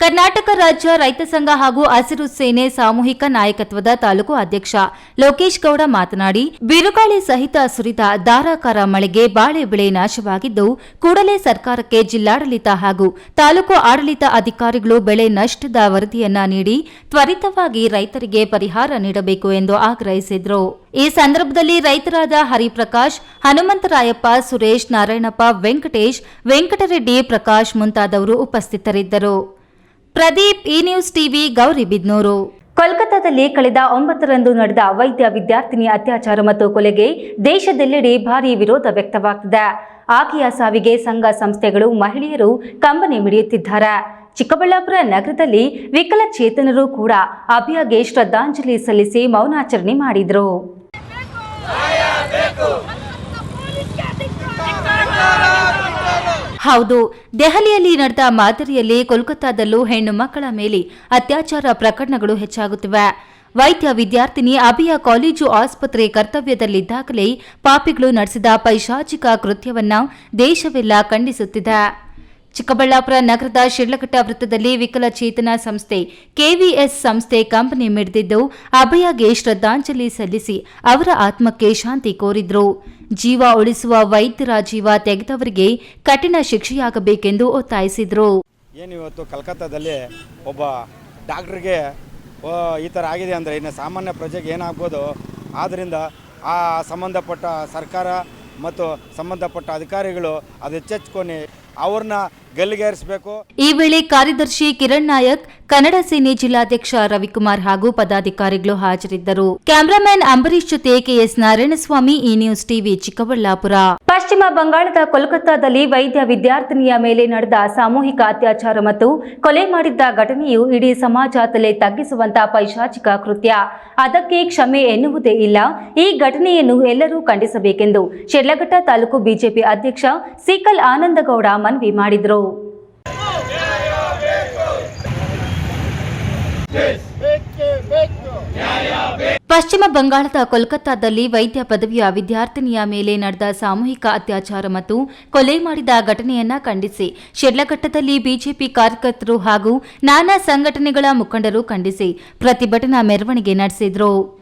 ಕರ್ನಾಟಕ ರಾಜ್ಯ ರೈತ ಸಂಘ ಹಾಗೂ ಹಸಿರು ಸೇನೆ ಸಾಮೂಹಿಕ ನಾಯಕತ್ವದ ತಾಲೂಕು ಅಧ್ಯಕ್ಷ ಲೋಕೇಶ್ ಗೌಡ ಮಾತನಾಡಿ, ಬಿರುಗಾಳಿ ಸಹಿತ ಸುರಿದ ಧಾರಾಕಾರ ಮಳೆಗೆ ಬಾಳೆ ಬೆಳೆ ನಾಶವಾಗಿದ್ದು, ಕೂಡಲೇ ಸರ್ಕಾರಕ್ಕೆ ಜಿಲ್ಲಾಡಳಿತ ಹಾಗೂ ತಾಲೂಕು ಆಡಳಿತ ಅಧಿಕಾರಿಗಳು ಬೆಳೆ ನಷ್ಟದ ವರದಿಯನ್ನ ನೀಡಿ, ತ್ವರಿತವಾಗಿ ರೈತರಿಗೆ ಪರಿಹಾರ ನೀಡಬೇಕು ಎಂದು ಆಗ್ರಹಿಸಿದರು. ಈ ಸಂದರ್ಭದಲ್ಲಿ ರೈತರಾದ ಹರಿಪ್ರಕಾಶ್, ಹನುಮಂತರಾಯಪ್ಪ, ಸುರೇಶ್ ನಾರಾಯಣಪ್ಪ, ವೆಂಕಟೇಶ್, ವೆಂಕಟರೆಡ್ಡಿ ಪ್ರಕಾಶ್ ಮುಂತಾದವರು ಉಪಸ್ಥಿತರಿದ್ದರು. ಪ್ರದೀಪ್ ಈ ನ್ಯೂಸ್ ಟಿವಿ ಗೌರಿಬಿದ್ನೂರು ಕೋಲ್ಕತ್ತಾದಲ್ಲಿ ಕಳೆದ ಒಂಬತ್ತರಂದು ನಡೆದ ವೈದ್ಯ ವಿದ್ಯಾರ್ಥಿನಿ ಅತ್ಯಾಚಾರ ಮತ್ತು ಕೊಲೆಗೆ ದೇಶದೆಲ್ಲೆಡೆ ಭಾರೀ ವಿರೋಧ ವ್ಯಕ್ತವಾಗ್ತಿದೆ. ಆಕೆಯ ಸಾವಿಗೆ ಸಂಘ ಸಂಸ್ಥೆಗಳು ಮಹಿಳೆಯರು ಕಂಬನಿ ಮಿಡಿಯುತ್ತಿದ್ದಾರೆ. ಚಿಕ್ಕಬಳ್ಳಾಪುರ ನಗರದಲ್ಲಿ ವಿಕಲಚೇತನರು ಕೂಡ ಅಭಿಯಾಗೆ ಶ್ರದ್ಧಾಂಜಲಿ ಸಲ್ಲಿಸಿ ಮೌನಾಚರಣೆ ಮಾಡಿದರು. ಹೌದು, ದೆಹಲಿಯಲ್ಲಿ ನಡೆದ ಮಾದರಿಯಲ್ಲಿ ಕೋಲ್ಕತ್ತಾದಲ್ಲೂ ಹೆಣ್ಣು ಮಕ್ಕಳ ಮೇಲೆ ಅತ್ಯಾಚಾರ ಪ್ರಕರಣಗಳು ಹೆಚ್ಚಾಗುತ್ತಿವೆ. ವೈದ್ಯ ವಿದ್ಯಾರ್ಥಿನಿ ಅಭಿಯ ಕಾಲೇಜು ಆಸ್ಪತ್ರೆ ಕರ್ತವ್ಯದಲ್ಲಿದ್ದಾಗಲೇ ಪಾಪಿಗಳು ನಡೆಸಿದ ಪೈಶಾಚಿಕ ಕೃತ್ಯವನ್ನ ದೇಶವೆಲ್ಲ ಖಂಡಿಸುತ್ತಿದೆ. ಚಿಕ್ಕಬಳ್ಳಾಪುರ ನಗರದ ಶಿರ್ಲಘಟ್ಟ ವೃತ್ತದಲ್ಲಿ ವಿಕಲಚೇತನ ಸಂಸ್ಥೆ ಕೆವಿಎಸ್ ಸಂಸ್ಥೆ ಕಂಪನಿ ಮಿಡಿದಿದ್ದು ಅಭಯಗೆ ಶ್ರದ್ಧಾಂಜಲಿ ಸಲ್ಲಿಸಿ ಅವರ ಆತ್ಮಕ್ಕೆ ಶಾಂತಿ ಕೋರಿದ್ರು. ಜೀವ ಉಳಿಸುವ ವೈದ್ಯರ ಜೀವ ತೆಗೆದವರಿಗೆ ಕಠಿಣ ಶಿಕ್ಷೆಯಾಗಬೇಕೆಂದು ಒತ್ತಾಯಿಸಿದ್ರು. ಏನು ಇವತ್ತು ಕಲ್ಕತ್ತಾದಲ್ಲಿ ಒಬ್ಬ ಡಾಕ್ಟ್ರಿಗೆ ಈ ಥರ ಆಗಿದೆ ಅಂದರೆ ಇನ್ನು ಸಾಮಾನ್ಯ ಪ್ರಜೆಗೆ ಏನಾಗ್ಬೋದು? ಆದ್ದರಿಂದ ಆ ಸಂಬಂಧಪಟ್ಟ ಸರ್ಕಾರ ಮತ್ತು ಸಂಬಂಧಪಟ್ಟ ಅಧಿಕಾರಿಗಳು ಅದು ಎಚ್ಚೆಚ್ಕೊಂಡು ಅವ್ರನ್ನ ಗಲ್ಲಿಗೇರಿಸಬೇಕು. ಈ ವೇಳೆ ಕಾರ್ಯದರ್ಶಿ ಕಿರಣ್ ನಾಯಕ್, ಕನ್ನಡ ಸೇನೆ ಜಿಲ್ಲಾಧ್ಯಕ್ಷ ರವಿಕುಮಾರ್ ಹಾಗೂ ಪದಾಧಿಕಾರಿಗಳು ಹಾಜರಿದ್ದರು. ಕ್ಯಾಮರಾಮನ್ ಅಂಬರೀಶ್ ಜೊತೆ ಕೆಎಸ್ ನಾರಾಯಣಸ್ವಾಮಿ, ಈ ನ್ಯೂಸ್ ಟಿವಿ ಚಿಕ್ಕಬಳ್ಳಾಪುರ. ಪಶ್ಚಿಮ ಬಂಗಾಳದ ಕೋಲ್ಕತ್ತಾದಲ್ಲಿ ವೈದ್ಯ ವಿದ್ಯಾರ್ಥಿನಿಯ ಮೇಲೆ ನಡೆದ ಸಾಮೂಹಿಕ ಅತ್ಯಾಚಾರ ಮತ್ತು ಕೊಲೆ ಮಾಡಿದ್ದ ಘಟನೆಯು ಇಡೀ ಸಮಾಜ ತಲೆ ತಗ್ಗಿಸುವಂತ ಪೈಶಾಚಿಕ ಕೃತ್ಯ. ಅದಕ್ಕೆ ಕ್ಷಮೆ ಎನ್ನುವುದೇ ಇಲ್ಲ. ಈ ಘಟನೆಯನ್ನು ಎಲ್ಲರೂ ಖಂಡಿಸಬೇಕೆಂದು ಶಿಡ್ಲಘಟ್ಟ ತಾಲೂಕು ಬಿಜೆಪಿ ಅಧ್ಯಕ್ಷ ಸಿಕಲ್ ಆನಂದಗೌಡ ಮನವಿ ಮಾಡಿದರು. ಪಶ್ಚಿಮ ಬಂಗಾಳದ ಕೋಲ್ಕತ್ತಾದಲ್ಲಿ ವೈದ್ಯ ಪದವಿಯ ವಿದ್ಯಾರ್ಥಿನಿಯ ಮೇಲೆ ನಡೆದ ಸಾಮೂಹಿಕ ಅತ್ಯಾಚಾರ ಮತ್ತು ಕೊಲೆ ಮಾಡಿದ ಘಟನೆಯನ್ನ ಖಂಡಿಸಿ. ಶಿಡ್ಲಘಟ್ಟದಲ್ಲಿ ಬಿಜೆಪಿ ಕಾರ್ಯಕರ್ತರು ಹಾಗೂ ನಾನಾ ಸಂಘಟನೆಗಳ ಮುಖಂಡರು ಖಂಡಿಸಿ. ಪ್ರತಿಭಟನಾ ಮೆರವಣಿಗೆ ನಡೆಸಿದರು.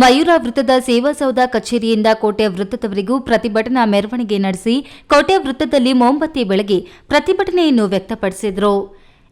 ಮಯೂರ ವೃತ್ತದ ಸೇವಾಸೌಧ ಕಚೇರಿಯಿಂದ ಕೋಟೆ ವೃತ್ತದವರೆಗೂ ಪ್ರತಿಭಟನಾ ಮೆರವಣಿಗೆ ನಡೆಸಿ ಕೋಟೆ ವೃತ್ತದಲ್ಲಿ ಮೊಂಬತ್ತಿ ಬೆಳಗಿ ಪ್ರತಿಭಟನೆಯನ್ನು ವ್ಯಕ್ತಪಡಿಸಿದರು.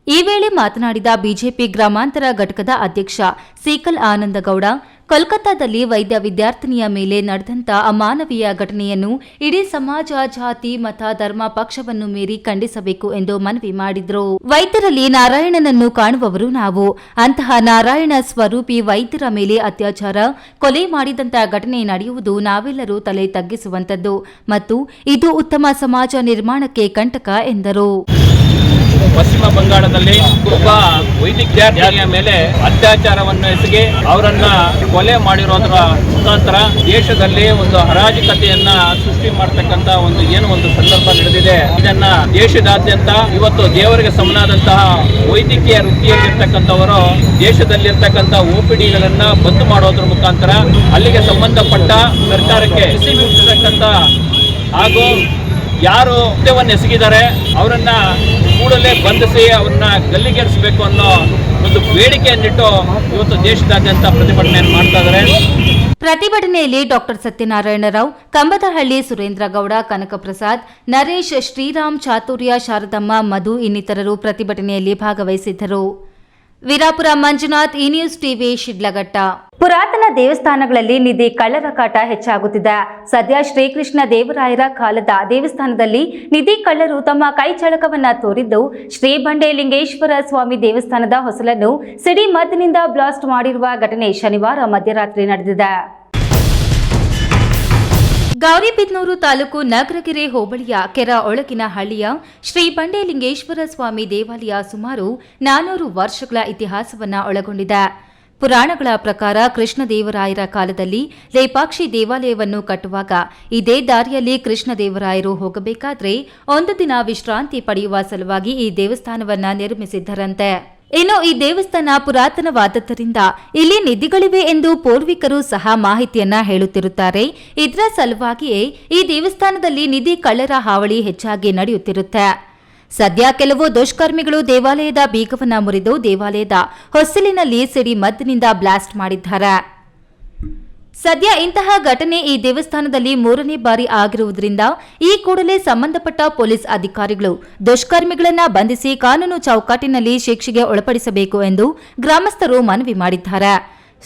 ಈ ವೇಳೆ ಮಾತನಾಡಿದ ಬಿಜೆಪಿ ಗ್ರಾಮಾಂತರ ಘಟಕದ ಅಧ್ಯಕ್ಷ ಸೀಕಲ್ ಆನಂದಗೌಡ ಕೋಲ್ಕತ್ತಾದಲ್ಲಿ ವೈದ್ಯ ವಿದ್ಯಾರ್ಥಿನಿಯ ಮೇಲೆ ನಡೆದಂತ ಅಮಾನವೀಯ ಘಟನೆಯನ್ನು ಇಡೀ ಸಮಾಜ, ಜಾತಿ, ಮತ, ಧರ್ಮ ಪಕ್ಷವನ್ನು ಮೀರಿ ಖಂಡಿಸಬೇಕು ಎಂದು ಮನವಿ ಮಾಡಿದ್ರು. ವೈದ್ಯರಲ್ಲಿ ನಾರಾಯಣನನ್ನು ಕಾಣುವವರು ನಾವು. ಅಂತಹ ನಾರಾಯಣ ಸ್ವರೂಪಿ ವೈದ್ಯರ ಮೇಲೆ ಅತ್ಯಾಚಾರ, ಕೊಲೆ ಮಾಡಿದಂತಹ ಘಟನೆ ನಡೆಯುವುದು ನಾವೆಲ್ಲರೂ ತಲೆ ತಗ್ಗಿಸುವಂತದ್ದು. ಮತ್ತು ಇದು ಉತ್ತಮ ಸಮಾಜ ನಿರ್ಮಾಣಕ್ಕೆ ಕಂಟಕ ಎಂದರು. ಪಶ್ಚಿಮ ಬಂಗಾಳದಲ್ಲಿ ಒಬ್ಬ ವೈದ್ಯಾರ್ಥಿನಿಯ ಮೇಲೆ ಅತ್ಯಾಚಾರವನ್ನು ಎಸಗಿ ಅವರನ್ನ ಕೊಲೆ ಮಾಡಿರೋದ್ರ ಮುಖಾಂತರ ದೇಶದಲ್ಲಿ ಒಂದು ಅರಾಜಕತೆಯನ್ನ ಸೃಷ್ಟಿ ಮಾಡತಕ್ಕಂತ ಒಂದು ಏನು ಒಂದು ಸಂದರ್ಭ ನಡೆದಿದೆ. ಇದನ್ನ ದೇಶದಾದ್ಯಂತ ಇವತ್ತು ದೇವರಿಗೆ ಸಮನಾದಂತಹ ವೈದ್ಯಕೀಯ ವೃತ್ತಿಯಲ್ಲಿರ್ತಕ್ಕಂಥವರು, ದೇಶದಲ್ಲಿರ್ತಕ್ಕಂಥ ಓಪಿಡಿಗಳನ್ನ ಬಂದ್ ಮಾಡೋದ್ರ ಮುಖಾಂತರ ಅಲ್ಲಿಗೆ ಸಂಬಂಧಪಟ್ಟ ಸರ್ಕಾರಕ್ಕೆ ಹಾಗೂ ಯಾರು ಎಸಗಿದ್ದಾರೆ, ಅವರನ್ನ ಕೂಡಲೇ ಬಂಧಿಸಿ ಅವ್ರನ್ನ ಗಲ್ಲಿಗೇರಿಸಬೇಕು ಅನ್ನೋ ಒಂದು ಬೇಡಿಕೆಯನ್ನಿಟ್ಟು ಇವತ್ತು ದೇಶದಾದ್ಯಂತ ಪ್ರತಿಭಟನೆಯನ್ನು ಮಾಡ್ತಾ ಇದ್ದಾರೆ. ಪ್ರತಿಭಟನೆಯಲ್ಲಿ ಡಾಕ್ಟರ್ ಸತ್ಯನಾರಾಯಣ ರಾವ್ ಕಂಬದಹಳ್ಳಿ ಸುರೇಂದ್ರ ಗೌಡ ಕನಕಪ್ರಸಾದ್ ನರೇಶ್ ಶ್ರೀರಾಮ್ ಚಾತುರ್ಯ, ಶಾರದಮ್ಮ, ಮಧು ಇನ್ನಿತರರು ಪ್ರತಿಭಟನೆಯಲ್ಲಿ ಭಾಗವಹಿಸಿದ್ದರು. ವೀರಾಪುರ ಮಂಜುನಾಥ್, ಈ ನ್ಯೂಸ್ ಟಿವಿ, ಶಿಡ್ಲಘಟ್ಟ. ಪುರಾತನ ದೇವಸ್ಥಾನಗಳಲ್ಲಿ ನಿಧಿ ಕಳ್ಳರ ಕಾಟ ಹೆಚ್ಚಾಗುತ್ತಿದೆ. ಸದ್ಯ ಶ್ರೀಕೃಷ್ಣ ದೇವರಾಯರ ಕಾಲದ ದೇವಸ್ಥಾನದಲ್ಲಿ ನಿಧಿ ಕಳ್ಳರು ತಮ್ಮ ಕೈಚಳಕವನ್ನ ತೋರಿದ್ದು, ಶ್ರೀ ಬಂಡೆಲಿಂಗೇಶ್ವರ ಸ್ವಾಮಿ ದೇವಸ್ಥಾನದ ಹೊಸಲನ್ನು ಸಿಡಿ ಮದ್ದಿನಿಂದ ಬ್ಲಾಸ್ಟ್ ಮಾಡಿರುವ ಘಟನೆ ಶನಿವಾರ ಮಧ್ಯರಾತ್ರಿ ನಡೆದಿದೆ. ಗೌರಿಬಿದನೂರು ತಾಲೂಕು ನಗರಗೆರೆ ಹೋಬಳಿಯ ಕೆರ ಒಳಗಿನ ಹಳ್ಳಿಯ ಶ್ರೀ ಬಂಡೆಲಿಂಗೇಶ್ವರ ಸ್ವಾಮಿ ದೇವಾಲಯ ಸುಮಾರು ನಾನೂರು ವರ್ಷಗಳ ಇತಿಹಾಸವನ್ನ ಒಳಗೊಂಡಿದೆ. ಪುರಾಣಗಳ ಪ್ರಕಾರ ಕೃಷ್ಣದೇವರಾಯರ ಕಾಲದಲ್ಲಿ ಲೇಪಾಕ್ಷಿ ದೇವಾಲಯವನ್ನು ಕಟ್ಟುವಾಗ ಇದೇ ದಾರಿಯಲ್ಲಿ ಕೃಷ್ಣದೇವರಾಯರು ಹೋಗಬೇಕಾದ್ರೆ ಒಂದು ದಿನ ವಿಶ್ರಾಂತಿ ಪಡೆಯುವ ಸಲುವಾಗಿ ಈ ದೇವಸ್ಥಾನವನ್ನು ನಿರ್ಮಿಸಿದ್ದರಂತೆ. ಇನ್ನು ಈ ದೇವಸ್ಥಾನ ಪುರಾತನವಾದದ್ದರಿಂದ ಇಲ್ಲಿ ನಿಧಿಗಳಿವೆ ಎಂದು ಪೂರ್ವಿಕರು ಸಹ ಮಾಹಿತಿಯನ್ನ ಹೇಳುತ್ತಿರುತ್ತಾರೆ. ಇದರ ಸಲುವಾಗಿಯೇ ಈ ದೇವಸ್ಥಾನದಲ್ಲಿ ನಿಧಿ ಕಳ್ಳರ ಹಾವಳಿ ಹೆಚ್ಚಾಗಿ ನಡೆಯುತ್ತಿರುತ್ತೆ. ಸದ್ಯ ಕೆಲವು ದುಷ್ಕರ್ಮಿಗಳು ದೇವಾಲಯದ ಬೀಗವನ್ನ ಮುರಿದು ದೇವಾಲಯದ ಹೊಸಲಿನಲ್ಲಿ ಸಿಡಿ ಮದ್ದಿನಿಂದ ಬ್ಲಾಸ್ಟ್ ಮಾಡಿದ್ದಾರೆ. ಸದ್ಯ ಇಂತಹ ಘಟನೆ ಈ ದೇವಸ್ಥಾನದಲ್ಲಿ ಮೂರನೇ ಬಾರಿ ಆಗಿರುವುದರಿಂದ ಈ ಕೂಡಲೇ ಸಂಬಂಧಪಟ್ಟ ಪೊಲೀಸ್ ಅಧಿಕಾರಿಗಳು ದುಷ್ಕರ್ಮಿಗಳನ್ನು ಬಂಧಿಸಿ ಕಾನೂನು ಚೌಕಟ್ಟಿನಲ್ಲಿ ಶಿಕ್ಷೆಗೆ ಒಳಪಡಿಸಬೇಕು ಎಂದು ಗ್ರಾಮಸ್ಥರು ಮನವಿ ಮಾಡಿದ್ದಾರೆ.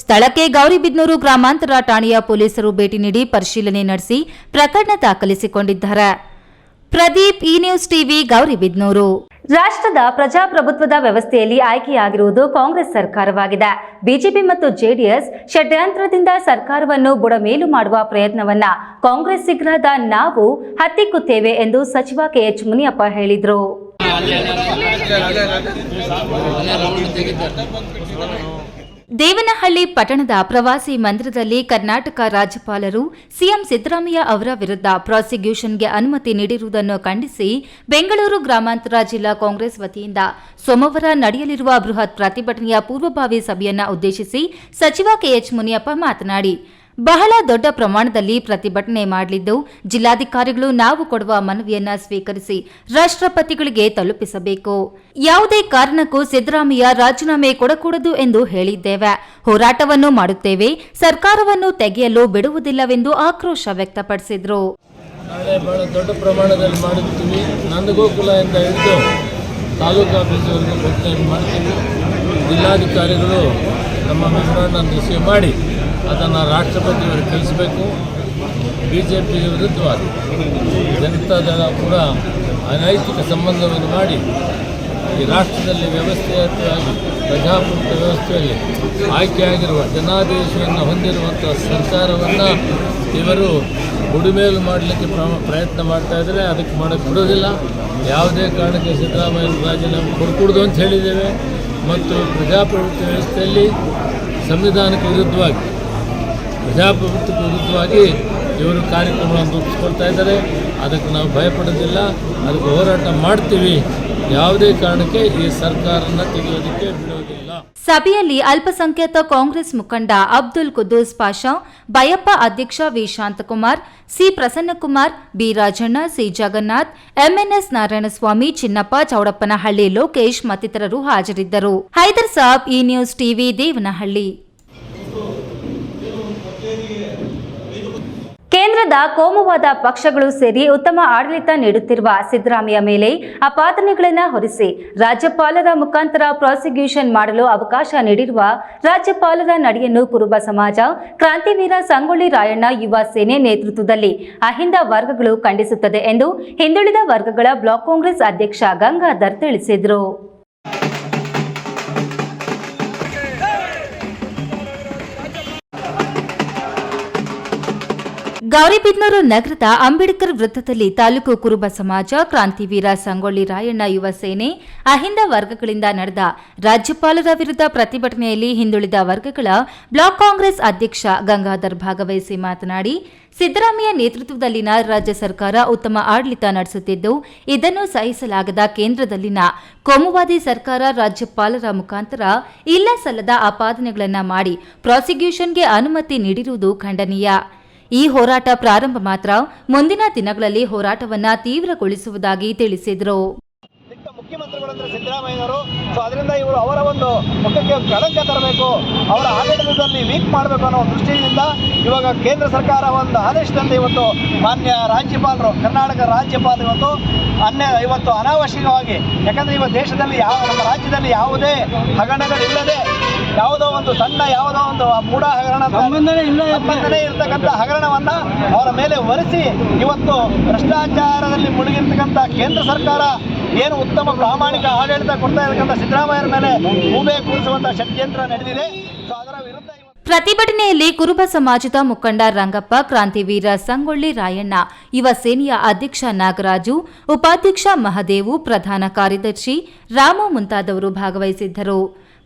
ಸ್ಥಳಕ್ಕೆ ಗೌರಿಬಿದ್ನೂರು ಗ್ರಾಮಾಂತರ ಠಾಣೆಯ ಪೊಲೀಸರು ಭೇಟಿ ನೀಡಿ ಪರಿಶೀಲನೆ ನಡೆಸಿ ಪ್ರಕರಣ ದಾಖಲಿಸಿಕೊಂಡಿದ್ದಾರೆ. ಪ್ರದೀಪ್ ಈ ನ್ಯೂಸ್ ಟಿವಿ, ಗೌರಿಬಿದನೂರು. ರಾಷ್ಟ್ರದ ಪ್ರಜಾಪ್ರಭುತ್ವದ ವ್ಯವಸ್ಥೆಯಲ್ಲಿ ಆಯ್ಕೆಯಾಗಿರುವುದು ಕಾಂಗ್ರೆಸ್ ಸರ್ಕಾರವಾಗಿದೆ ಬಿಜೆಪಿ ಮತ್ತು ಜೆಡಿಎಸ್ ಷಡ್ಯಂತ್ರದಿಂದ ಸರ್ಕಾರವನ್ನು ಬುಡಮೇಲು ಮಾಡುವ ಪ್ರಯತ್ನವನ್ನ ಕಾಂಗ್ರೆಸ್ ಶೀಘ್ರದ ನಾವು ಹತ್ತಿಕ್ಕುತ್ತೇವೆ ಎಂದು ಸಚಿವ ಕೆಎಚ್ ಮುನಿಯಪ್ಪ ಹೇಳಿದರು ದೇವನಹಳ್ಳಿ ಪಟ್ಟಣದ ಪ್ರವಾಸಿ ಮಂದಿರದಲ್ಲಿ ಕರ್ನಾಟಕ ರಾಜ್ಯಪಾಲರು ಸಿಎಂ ಸಿದ್ದರಾಮಯ್ಯ ಅವರ ವಿರುದ್ಧ ಪ್ರಾಸಿಕ್ಯೂಷನ್ಗೆ ಅನುಮತಿ ನೀಡಿರುವುದನ್ನು ಖಂಡಿಸಿ ಬೆಂಗಳೂರು ಗ್ರಾಮಾಂತರ ಜಿಲ್ಲಾ ಕಾಂಗ್ರೆಸ್ ವತಿಯಿಂದ ಸೋಮವಾರ ನಡೆಯಲಿರುವ ಬೃಹತ್ ಪ್ರತಿಭಟನೆಯ ಪೂರ್ವಭಾವಿ ಸಭೆಯನ್ನು ಉದ್ದೇಶಿಸಿ ಸಚಿವ ಕೆಎಚ್ ಮುನಿಯಪ್ಪ ಮಾತನಾಡಿ ಬಹಳ ದೊಡ್ಡ ಪ್ರಮಾಣದಲ್ಲಿ ಪ್ರತಿಭಟನೆ ಮಾಡಲಿದ್ದು, ಜಿಲ್ಲಾಧಿಕಾರಿಗಳು ನಾವು ಕೊಡುವ ಮನವಿಯನ್ನ ಸ್ವೀಕರಿಸಿ ರಾಷ್ಟ್ರಪತಿಗಳಿಗೆ ತಲುಪಿಸಬೇಕು. ಯಾವುದೇ ಕಾರಣಕ್ಕೂ ಸಿದ್ದರಾಮಯ್ಯ ರಾಜೀನಾಮೆ ಕೊಡಕೂಡದು ಎಂದು ಹೇಳಿದ್ದೇವೆ. ಹೋರಾಟವನ್ನು ಮಾಡುತ್ತೇವೆ, ಸರ್ಕಾರವನ್ನು ತೆಗೆಯಲು ಬಿಡುವುದಿಲ್ಲವೆಂದು ಆಕ್ರೋಶ ವ್ಯಕ್ತಪಡಿಸಿದರು. ಜಿಲ್ಲಾಧಿಕಾರಿಗಳು ನಮ್ಮ ಮೆಮೊರಾಂಡಮ್ ಮಾಡಿ. ಅದನ್ನು ರಾಷ್ಟ್ರಪತಿಯವರು ಕಳಿಸಬೇಕು ಬಿ ಜೆ ಪಿ ವಿರುದ್ಧವಾಗಿ ಜನತಾದಳ ಕೂಡ ಅನೈತಿಕ ಸಂಬಂಧವನ್ನು ಮಾಡಿ ಈ ರಾಷ್ಟ್ರದಲ್ಲಿ ವ್ಯವಸ್ಥೆಯಾಗಿ, ಪ್ರಜಾಪ್ರಭುತ್ವ ವ್ಯವಸ್ಥೆಯಲ್ಲಿ ಆಯ್ಕೆಯಾಗಿರುವ ಜನಾದೇಶವನ್ನು ಹೊಂದಿರುವಂಥ ಸರ್ಕಾರವನ್ನು ಇವರು ಬುಡಿಮೇಲು ಮಾಡಲಿಕ್ಕೆ ಪ್ರ- ಪ್ರಯತ್ನ ಮಾಡ್ತಾ ಇದ್ದರೆ. ಅದಕ್ಕೆ ಮಾಡೋಕ್ಕೆ ಬಿಡೋದಿಲ್ಲ. ಯಾವುದೇ ಕಾರಣಕ್ಕೆ ಸಿದ್ದರಾಮಯ್ಯ ರಾಜೀನಾಮೆ ಕೊಡ್ಕೂಡ್ದು ಅಂತ ಹೇಳಿದ್ದೇವೆ. ಮತ್ತು ಪ್ರಜಾಪ್ರಭುತ್ವ ವ್ಯವಸ್ಥೆಯಲ್ಲಿ ಸಂವಿಧಾನಕ್ಕೆ ವಿರುದ್ಧವಾಗಿ ಪ್ರಜಾಪ್ರಭುತ್ವಕ್ಕೆ ವಿರುದ್ಧವಾಗಿ ಇವರು ಕಾರ್ಯಕ್ರಮಗಳನ್ನು ರೂಪಿಸ್ಕೊಳ್ತಾ ಇದ್ದಾರೆ. ಅದಕ್ಕೆ ನಾವು ಭಯಪಡೋದಿಲ್ಲ. ಅದಕ್ಕೆ ಹೋರಾಟ ಮಾಡ್ತೀವಿ. ಯಾವುದೇ ಕಾರಣಕ್ಕೆ ಈ ಸರ್ಕಾರನ ತೆಗೆಯೋದಕ್ಕೆ ಬಿಡೋದಿಲ್ಲ. ಸಭೆಯಲ್ಲಿ ಅಲ್ಪಸಂಖ್ಯಾತ ಕಾಂಗ್ರೆಸ್ ಮುಖಂಡ ಅಬ್ದುಲ್ ಕುದ್ದೂಸ್ ಪಾಷಾ, ಬಯಪ್ಪ ಅಧ್ಯಕ್ಷ V. Shanthakumar, C. Prasannakumar, B. Rajanna, C. Jagannath, MNS Narayanaswamy, Chinnappa, Chowdappanahalli Lokesh ಮತ್ತಿತರರು ಹಾಜರಿದ್ದರು. ಹೈದರ್ ಸಾಬ್ ಈ ನ್ಯೂಸ್ ಟಿವಿ, ದೇವನಹಳ್ಳಿ. ಕೇಂದ್ರದ ಕೋಮುವಾದ ಪಕ್ಷಗಳು ಸೇರಿ ಉತ್ತಮ ಆಡಳಿತ ನೀಡುತ್ತಿರುವ ಸಿದ್ದರಾಮಯ್ಯ ಮೇಲೆ ಅಪಾದನೆಗಳನ್ನು ಹೊರಿಸಿ ರಾಜ್ಯಪಾಲರ ಮುಖಾಂತರ ಪ್ರಾಸಿಕ್ಯೂಷನ್ ಮಾಡಲು ಅವಕಾಶ ನೀಡಿರುವ ರಾಜ್ಯಪಾಲರ ನಡೆಯನ್ನು ಕುರುಬ ಸಮಾಜ, ಕ್ರಾಂತಿವೀರ ಸಂಗೊಳ್ಳಿ ರಾಯಣ್ಣ ಯುವ ಸೇನೆ ನೇತೃತ್ವದಲ್ಲಿ ಅಹಿಂದ ವರ್ಗಗಳು ಖಂಡಿಸುತ್ತದೆ ಎಂದು ಹಿಂದುಳಿದ ವರ್ಗಗಳ ಬ್ಲಾಕ್ ಕಾಂಗ್ರೆಸ್ ಅಧ್ಯಕ್ಷ ಗಂಗಾಧರ್ ತಿಳಿಸಿದರು. ಗೌರಿಬಿದನೂರು ನಗರದ ಅಂಬೇಡ್ಕರ್ ವೃತ್ತದಲ್ಲಿ ತಾಲೂಕು ಕುರುಬ ಸಮಾಜ ಕ್ರಾಂತಿವೀರ ಸಂಗೊಳ್ಳಿ ರಾಯಣ್ಣ ಯುವ ಸೇನೆ, ಅಹಿಂದ ವರ್ಗಗಳಿಂದ ನಡೆದ ರಾಜ್ಯಪಾಲರ ವಿರುದ್ಧ ಪ್ರತಿಭಟನೆಯಲ್ಲಿ ಹಿಂದುಳಿದ ವರ್ಗಗಳ ಬ್ಲಾಕ್ ಕಾಂಗ್ರೆಸ್ ಅಧ್ಯಕ್ಷ ಗಂಗಾಧರ್ ಭಾಗವಹಿಸಿ ಮಾತನಾಡಿ, ಸಿದ್ದರಾಮಯ್ಯ ನೇತೃತ್ವದಲ್ಲಿನ ರಾಜ್ಯ ಸರ್ಕಾರ ಉತ್ತಮ ಆಡಳಿತ ನಡೆಸುತ್ತಿದ್ದು, ಇದನ್ನು ಸಹಿಸಲಾಗದ ಕೇಂದ್ರದಲ್ಲಿನ ಕೋಮುವಾದಿ ಸರ್ಕಾರ ರಾಜ್ಯಪಾಲರ ಮುಖಾಂತರ ಇಲ್ಲ ಸಲ್ಲದ ಆಪಾದನೆಗಳನ್ನು ಮಾಡಿ ಪ್ರಾಸಿಕ್ಯೂಷನ್ಗೆ ಅನುಮತಿ ನೀಡಿರುವುದು ಖಂಡನೀಯ. ಈ ಹೋರಾಟ ಪ್ರಾರಂಭ ಮಾತ್ರ, ಮುಂದಿನ ದಿನಗಳಲ್ಲಿ ಹೋರಾಟವನ್ನ ತೀವ್ರಗೊಳಿಸುವುದಾಗಿ ತಿಳಿಸಿದರು. ಮುಖ್ಯಮಂತ್ರಿಗಳು ಮುಖ್ಯಮಂತ್ರಿಗಳಂದ್ರೆ ಸಿದ್ದರಾಮಯ್ಯನವರು, ಸೊ ಅದರಿಂದ ಇವರು ಅವರ ಒಂದು ಮುಖಕ್ಕೆ ಕಳಂಕ ತರಬೇಕು, ಅವರ ಆಡಳಿತದಲ್ಲಿ ವೀಕ್ ಮಾಡಬೇಕು ಅನ್ನೋ ದೃಷ್ಟಿಯಿಂದ ಇವಾಗ ಕೇಂದ್ರ ಸರ್ಕಾರ ಒಂದು ಆದೇಶದಂತೆ ಇವತ್ತು ಮಾನ್ಯ ರಾಜ್ಯಪಾಲರು, ಕರ್ನಾಟಕ ರಾಜ್ಯಪಾಲರು ಇವತ್ತು ಅನ್ಯ ಇವತ್ತು ಅನಾವಶ್ಯಕವಾಗಿ, ಯಾಕಂದ್ರೆ ಇವತ್ತು ದೇಶದಲ್ಲಿ ಯಾವ, ನಮ್ಮ ರಾಜ್ಯದಲ್ಲಿ ಯಾವುದೇ ಹಗರಣಗಳಿಲ್ಲದೆ ಯಾವುದೋ ಒಂದು ಸಣ್ಣ ಯಾವುದೋ ಒಂದು ಮೂಢ ಹಗರಣ ಸಂಬಂಧನೇ ಇರತಕ್ಕಂಥ ಹಗರಣವನ್ನ ಅವರ ಮೇಲೆ ಹೊರಿಸಿ ಇವತ್ತು ಭ್ರಷ್ಟಾಚಾರದಲ್ಲಿ ಮುಳುಗಿರ್ತಕ್ಕಂಥ ಕೇಂದ್ರ ಸರ್ಕಾರ ಏನು ಉತ್ತಮ ಪ್ರಾಮಾಣಿಕ ಆಡಳಿತ ಕೊಡ್ತಾ ಇರತಕ್ಕಂಥ ಸಿದ್ದರಾಮಯ್ಯರ ಮೇಲೆ ಮೂಬೆ ಕೂರಿಸುವಂತ ಷಡ್ಯಂತ್ರ ನಡೆದಿದೆ. ಸೊ ಅದರ ವಿರುದ್ಧ ಪ್ರತಿಭಟನೆಯಲ್ಲಿ ಕುರುಬ ಸಮಾಜದ ಮುಖಂಡ ರಂಗಪ್ಪ ಕ್ರಾಂತಿವೀರ ಸಂಗೊಳ್ಳಿ ರಾಯಣ್ಣ ಯುವ ಸೇನೆಯ ಅಧ್ಯಕ್ಷ ನಾಗರಾಜು ಉಪಾಧ್ಯಕ್ಷ ಮಹದೇವು ಪ್ರಧಾನ ಕಾರ್ಯದರ್ಶಿ ರಾಮು ಮುಂತಾದವರು ಭಾಗವಹಿಸಿದ್ದರು.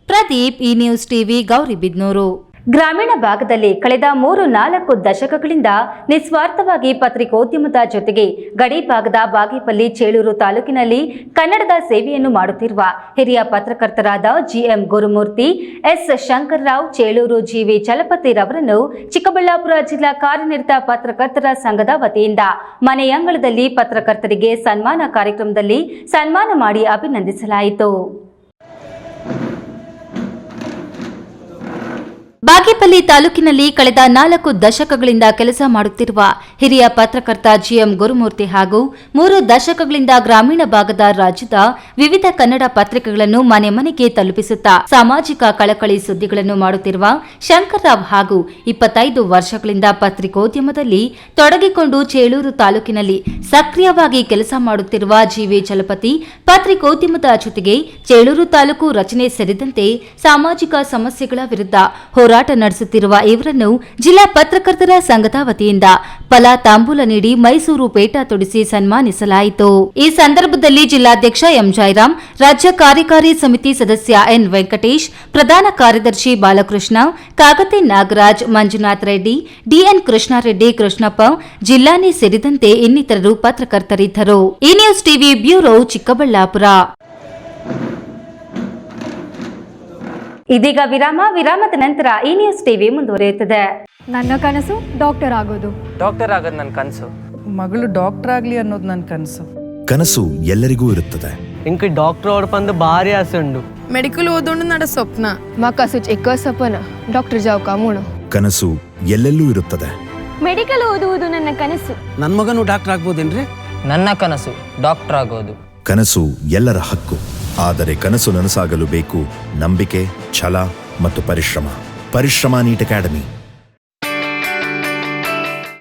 ಪ್ರದೀಪ್ ಈ ನ್ಯೂಸ್ ಟಿವಿ ಗೌರಿಬಿದ್ನೂರು ಗ್ರಾಮೀಣ ಭಾಗದಲ್ಲಿ ಕಳೆದ ಮೂರು ನಾಲ್ಕು ದಶಕಗಳಿಂದ ನಿಸ್ವಾರ್ಥವಾಗಿ ಪತ್ರಿಕೋದ್ಯಮದ ಜೊತೆಗೆ ಗಡಿ ಭಾಗದ ಬಾಗೇಪಲ್ಲಿ ಚೇಳೂರು ತಾಲೂಕಿನಲ್ಲಿ ಕನ್ನಡದ ಸೇವೆಯನ್ನು ಮಾಡುತ್ತಿರುವ ಹಿರಿಯ ಪತ್ರಕರ್ತರಾದ GM Gurumurthy, S Shankarrao, Chelur GV ಚಲಪತಿರವರನ್ನು Chikkaballapur ಜಿಲ್ಲಾ ಕಾರ್ಯನಿರತ ಪತ್ರಕರ್ತರ ಸಂಘದ ವತಿಯಿಂದ ಮನೆಯಂಗಳದಲ್ಲಿ ಪತ್ರಕರ್ತರಿಗೆ ಸನ್ಮಾನ ಕಾರ್ಯಕ್ರಮದಲ್ಲಿ ಸನ್ಮಾನ ಮಾಡಿ ಅಭಿನಂದಿಸಲಾಯಿತು. ಬಾಗೇಪಲ್ಲಿ ತಾಲೂಕಿನಲ್ಲಿ ಕಳೆದ ನಾಲ್ಕು ದಶಕಗಳಿಂದ ಕೆಲಸ ಮಾಡುತ್ತಿರುವ ಹಿರಿಯ ಪತ್ರಕರ್ತ ಜಿಎಂ ಗುರುಮೂರ್ತಿ ಹಾಗೂ ಮೂರು ದಶಕಗಳಿಂದ ಗ್ರಾಮೀಣ ಭಾಗದ ರಾಜ್ಯದ ವಿವಿಧ ಕನ್ನಡ ಪತ್ರಿಕೆಗಳನ್ನು ಮನೆ ಮನೆಗೆ ತಲುಪಿಸುತ್ತಾ ಸಾಮಾಜಿಕ ಕಳಕಳಿ ಸುದ್ದಿಗಳನ್ನು ಮಾಡುತ್ತಿರುವ ಶಂಕರ್ರಾವ್ ಹಾಗೂ ಇಪ್ಪತ್ತೈದು ವರ್ಷಗಳಿಂದ ಪತ್ರಿಕೋದ್ಯಮದಲ್ಲಿ ತೊಡಗಿಕೊಂಡು ಚೇಳೂರು ತಾಲೂಕಿನಲ್ಲಿ ಸಕ್ರಿಯವಾಗಿ ಕೆಲಸ ಮಾಡುತ್ತಿರುವ ಜಿವಿ ಚಲಪತಿ ಪತ್ರಿಕೋದ್ಯಮದ ಜೊತೆಗೆ ಚೇಳೂರು ತಾಲೂಕು ರಚನೆ ಸೇರಿದಂತೆ ಸಾಮಾಜಿಕ ಸಮಸ್ಯೆಗಳ ವಿರುದ್ಧ ಹೋರಾಟ ನಡೆಸುತ್ತಿರುವ ಇವರನ್ನು ಜಿಲ್ಲಾ ಪತ್ರಕರ್ತರ ಸಂಘದ ವತಿಯಿಂದ ಫಲ ತಾಂಬೂಲ ನೀಡಿ ಮೈಸೂರು ಪೇಟ ತೊಡಿಸಿ ಸನ್ಮಾನಿಸಲಾಯಿತು. ಈ ಸಂದರ್ಭದಲ್ಲಿ ಜಿಲ್ಲಾಧ್ಯಕ್ಷ ಎಂ ಜಯರಾಮ್, ರಾಜ್ಯ ಕಾರ್ಯಕಾರಿ ಸಮಿತಿ ಸದಸ್ಯ ಎನ್ ವೆಂಕಟೇಶ್, ಪ್ರಧಾನ ಕಾರ್ಯದರ್ಶಿ ಬಾಲಕೃಷ್ಣ, ಕಾಗತಿ ನಾಗರಾಜ್, ಮಂಜುನಾಥ್ ರೆಡ್ಡಿ, ಡಿಎನ್ ಕೃಷ್ಣಾರೆಡ್ಡಿ, ಕೃಷ್ಣಪ್ಪ, ಜಿಲ್ಲಾನಿ ಸೇರಿದಂತೆ ಇನ್ನಿತರರು ಪತ್ರಕರ್ತರಿದ್ದರು. ಈ ನ್ಯೂಸ್ ಟಿವಿ ಬ್ಯೂರೋ ಚಿಕ್ಕಬಳ್ಳಾಪುರ. ಇದೀಗ ವಿರಾಮ ವಿರಾಮದ ನಂತರ ಈ ನ್ಯೂಸ್ ಟಿವಿ ಮುಂದುವರಿಯುತ್ತದೆ. ನನ್ನ ಕನಸು ಡಾಕ್ಟರ್ ಆಗೋದು. ಡಾಕ್ಟರ್ ಆಗೋದು ನನ್ನ ಕನಸು. ಮಗಳು ಡಾಕ್ಟರ್ ಆಗ್ಲಿ ಅನ್ನೋದು ನನ್ನ ಕನಸು. ಕನಸು ಎಲ್ಲರಿಗೂ ಇರುತ್ತದೆ. ಇಂಕ ಡಾಕ್ಟರ್ ಅವ್ರಪ್ಪಂದು ಭಾರಿ ಆಸೆ ಉಂಡು. ಮೆಡಿಕಲ್ ಓದೋಣ ನಡ ಸ್ವಪ್ನ. ಮಕ್ಕ ಸುಚ್ ಇಕ್ಕ ಸಪನ ಡಾಕ್ಟರ್ ಜಾವ್ ಕಾಮೋಣ ಕನಸು ಎಲ್ಲೆಲ್ಲೂ ಇರುತ್ತದೆ. ಮೆಡಿಕಲ್ ಓದುವುದು ನನ್ನ ಕನಸು. ನನ್ನ ಮಗನು ಡಾಕ್ಟರ್ ಆಗ್ಬೋದೇನ್ರಿ? ನನ್ನ ಕನಸು ಡಾಕ್ಟರ್ ಆಗೋದು. ಕನಸು ಎಲ್ಲರ ಹಕ್ಕು. ಆದರೆ ಕನಸು ನನಸಾಗಲು ಬೇಕು ನಂಬಿಕೆ ಛಲ ಮತ್ತು ಪರಿಶ್ರಮ. ಪರಿಶ್ರಮ ನೀಟ್ ಅಕಾಡೆಮಿ.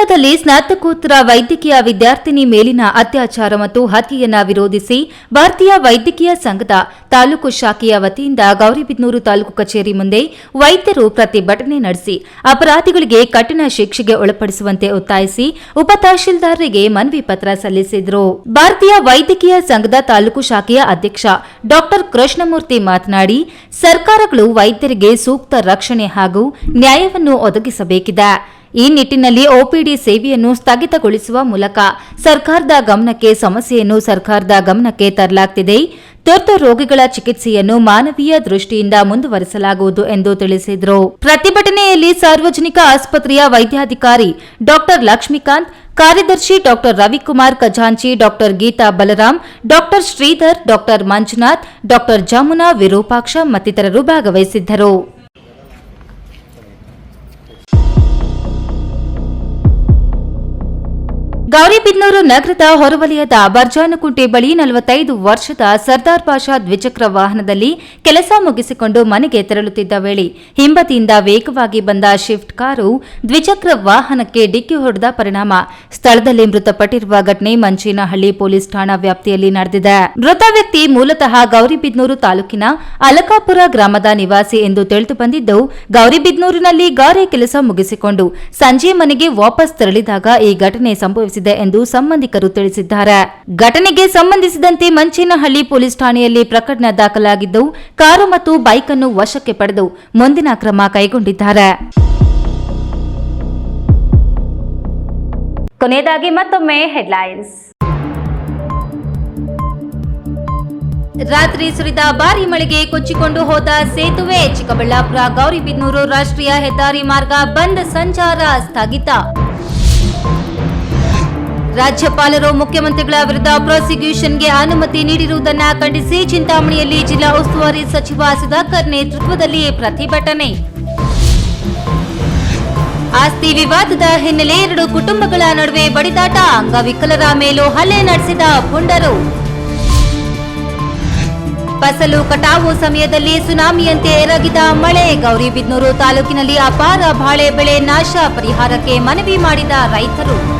ಕೋಲ್ಕತ್ತಾದಲ್ಲಿ ಸ್ನಾತಕೋತ್ತರ ವೈದ್ಯಕೀಯ ವಿದ್ಯಾರ್ಥಿನಿ ಮೇಲಿನ ಅತ್ಯಾಚಾರ ಮತ್ತು ಹತ್ಯೆಯನ್ನ ವಿರೋಧಿಸಿ ಭಾರತೀಯ ವೈದ್ಯಕೀಯ ಸಂಘದ ತಾಲೂಕು ಶಾಖೆಯ ವತಿಯಿಂದ ಗೌರಿಬಿದನೂರು ತಾಲೂಕು ಕಚೇರಿ ಮುಂದೆ ವೈದ್ಯರು ಪ್ರತಿಭಟನೆ ನಡೆಸಿ ಅಪರಾಧಿಗಳಿಗೆ ಕಠಿಣ ಶಿಕ್ಷೆಗೆ ಒಳಪಡಿಸುವಂತೆ ಒತ್ತಾಯಿಸಿ ಉಪ ತಹಶೀಲ್ದಾರರಿಗೆ ಮನವಿ ಪತ್ರ ಸಲ್ಲಿಸಿದರು. ಭಾರತೀಯ ವೈದ್ಯಕೀಯ ಸಂಘದ ತಾಲೂಕು ಶಾಖೆಯ ಅಧ್ಯಕ್ಷ ಡಾಕ್ಟರ್ ಕೃಷ್ಣಮೂರ್ತಿ ಮಾತನಾಡಿ, ಸರ್ಕಾರಗಳು ವೈದ್ಯರಿಗೆ ಸೂಕ್ತ ರಕ್ಷಣೆ ಹಾಗೂ ನ್ಯಾಯವನ್ನು ಒದಗಿಸಬೇಕಿದೆ. ಈ ನಿಟ್ಟಿನಲ್ಲಿ ಒಪಿಡಿ ಸೇವೆಯನ್ನು ಸ್ಥಗಿತಗೊಳಿಸುವ ಮೂಲಕ ಸರ್ಕಾರದ ಗಮನಕ್ಕೆ ಸಮಸ್ಯೆಯನ್ನು ಸರ್ಕಾರದ ಗಮನಕ್ಕೆ ತರಲಾಗ್ತಿದೆ. ತುರ್ತು ರೋಗಿಗಳ ಚಿಕಿತ್ಸೆಯನ್ನು ಮಾನವೀಯ ದೃಷ್ಟಿಯಿಂದ ಮುಂದುವರೆಸಲಾಗುವುದು ಎಂದು ತಿಳಿಸಿದರು. ಪ್ರತಿಭಟನೆಯಲ್ಲಿ ಸಾರ್ವಜನಿಕ ಆಸ್ಪತ್ರೆಯ ವೈದ್ಯಾಧಿಕಾರಿ ಡಾಕ್ಟರ್ ಲಕ್ಷ್ಮೀಕಾಂತ್, ಕಾರ್ಯದರ್ಶಿ ಡಾಕ್ಟರ್ ರವಿಕುಮಾರ್ ಖಜಾಂಚಿ doctor Geetha Balaram doctor Sridhar doctor Manjunath doctor Jamuna Virupaksha ಮತ್ತಿತರರು ಭಾಗವಹಿಸಿದ್ದರು. ಗೌರಿಬಿದನೂರು ನಗರದ ಹೊರವಲಯದ ಬರ್ಜಾನಕುಂಟೆ ಬಳಿ ನಲವತ್ತೈದು ವರ್ಷದ ಸರ್ದಾರ್ ಪಾಷಾ ದ್ವಿಚಕ್ರ ವಾಹನದಲ್ಲಿ ಕೆಲಸ ಮುಗಿಸಿಕೊಂಡು ಮನೆಗೆ ತೆರಳುತ್ತಿದ್ದ ವೇಳೆ ಹಿಂಬದಿಯಿಂದ ವೇಗವಾಗಿ ಬಂದ ಶಿಫ್ಟ್ ಕಾರು ದ್ವಿಚಕ್ರ ವಾಹನಕ್ಕೆ ಡಿಕ್ಕಿ ಹೊಡೆದ ಪರಿಣಾಮ. ಸ್ಥಳದಲ್ಲಿ ಮೃತಪಟ್ಟಿರುವ ಘಟನೆ ಮಂಚೇನಹಳ್ಳಿ ಪೊಲೀಸ್ ಠಾಣಾ ವ್ಯಾಪ್ತಿಯಲ್ಲಿ ನಡೆದಿದೆ. ಮೃತ ವ್ಯಕ್ತಿ ಮೂಲತಃ ಗೌರಿಬಿದ್ನೂರು ತಾಲೂಕಿನ ಅಲಕಾಪುರ ಗ್ರಾಮದ ನಿವಾಸಿ ಎಂದು ತಿಳಿದು ಬಂದಿದ್ದು, ಗೌರಿಬಿದ್ನೂರಿನಲ್ಲಿ ಗಾರೆ ಕೆಲಸ ಮುಗಿಸಿಕೊಂಡು ಸಂಜೆ ಮನೆಗೆ ವಾಪಸ್ ತೆರಳಿದಾಗ ಈ ಘಟನೆ ಸಂಭವಿಸಿದೆ. ಎಂದು ಸಂಬಂಧಿಕರು ತಿಳಿಸಿದ್ದಾರೆ. ಘಟನೆಗೆ ಸಂಬಂಧಿಸಿದಂತೆ ಮಂಚೇನಹಳ್ಳಿ ಪೊಲೀಸ್ ಠಾಣೆಯಲ್ಲಿ ಪ್ರಕರಣ ದಾಖಲಾಗಿದ್ದು, ಕಾರು ಮತ್ತು ಬೈಕ್ ಅನ್ನು ವಶಕ್ಕೆ ಪಡೆದು ಮುಂದಿನ ಕ್ರಮ ಕೈಗೊಂಡಿದ್ದಾರೆ. ಕೊನೆಯದಾಗಿ ಮತ್ತೊಮ್ಮೆ ಹೆಡ್ಲೈನ್ಸ್. ರಾತ್ರಿ ಸುರಿದ ಭಾರಿ ಮಳೆಗೆ ಕೊಚ್ಚಿಕೊಂಡು ಹೋದ ಸೇತುವೆ ಚಿಕ್ಕಬಳ್ಳಾಪುರ ಗೌರಿಬಿದನೂರು ರಾಷ್ಟ್ರೀಯ ಹೆದ್ದಾರಿ ಮಾರ್ಗ ಬಂದ್ ಸಂಚಾರ ಸ್ಥಗಿತ. ರಾಜ್ಯಪಾಲರು ಮುಖ್ಯಮಂತ್ರಿಗಳ ವಿರುದ್ಧ ಪ್ರಾಸಿಕ್ಯೂಷನ್ಗೆ ಅನುಮತಿ ನೀಡಿರುವುದನ್ನು ಖಂಡಿಸಿ ಚಿಂತಾಮಣಿಯಲ್ಲಿ ಜಿಲ್ಲಾ ಉಸ್ತುವಾರಿ ಸಚಿವ ಸುಧಾಕರ್ ನೇತೃತ್ವದಲ್ಲಿ ಪ್ರತಿಭಟನೆ. ಆಸ್ತಿ ವಿವಾದದ ಹಿನ್ನೆಲೆ ಎರಡು ಕುಟುಂಬಗಳ ನಡುವೆ ಬಡಿದಾಟ, ಅಂಗವಿಕಲರ ಮೇಲೂ ಹಲ್ಲೆ ನಡೆಸಿದ ಪುಂಡರು. ಫಸಲು ಕಟಾವು ಸಮಯದಲ್ಲಿ ಸುನಾಮಿಯಂತೆ ಎರಗಿದ ಮಳೆ ಗೌರಿಬಿದ್ನೂರು ತಾಲೂಕಿನಲ್ಲಿ ಅಪಾರ ಬಾಳೆ ಬೆಳೆ ನಾಶ ಪರಿಹಾರಕ್ಕೆ ಮನವಿ ಮಾಡಿದ ರೈತರು.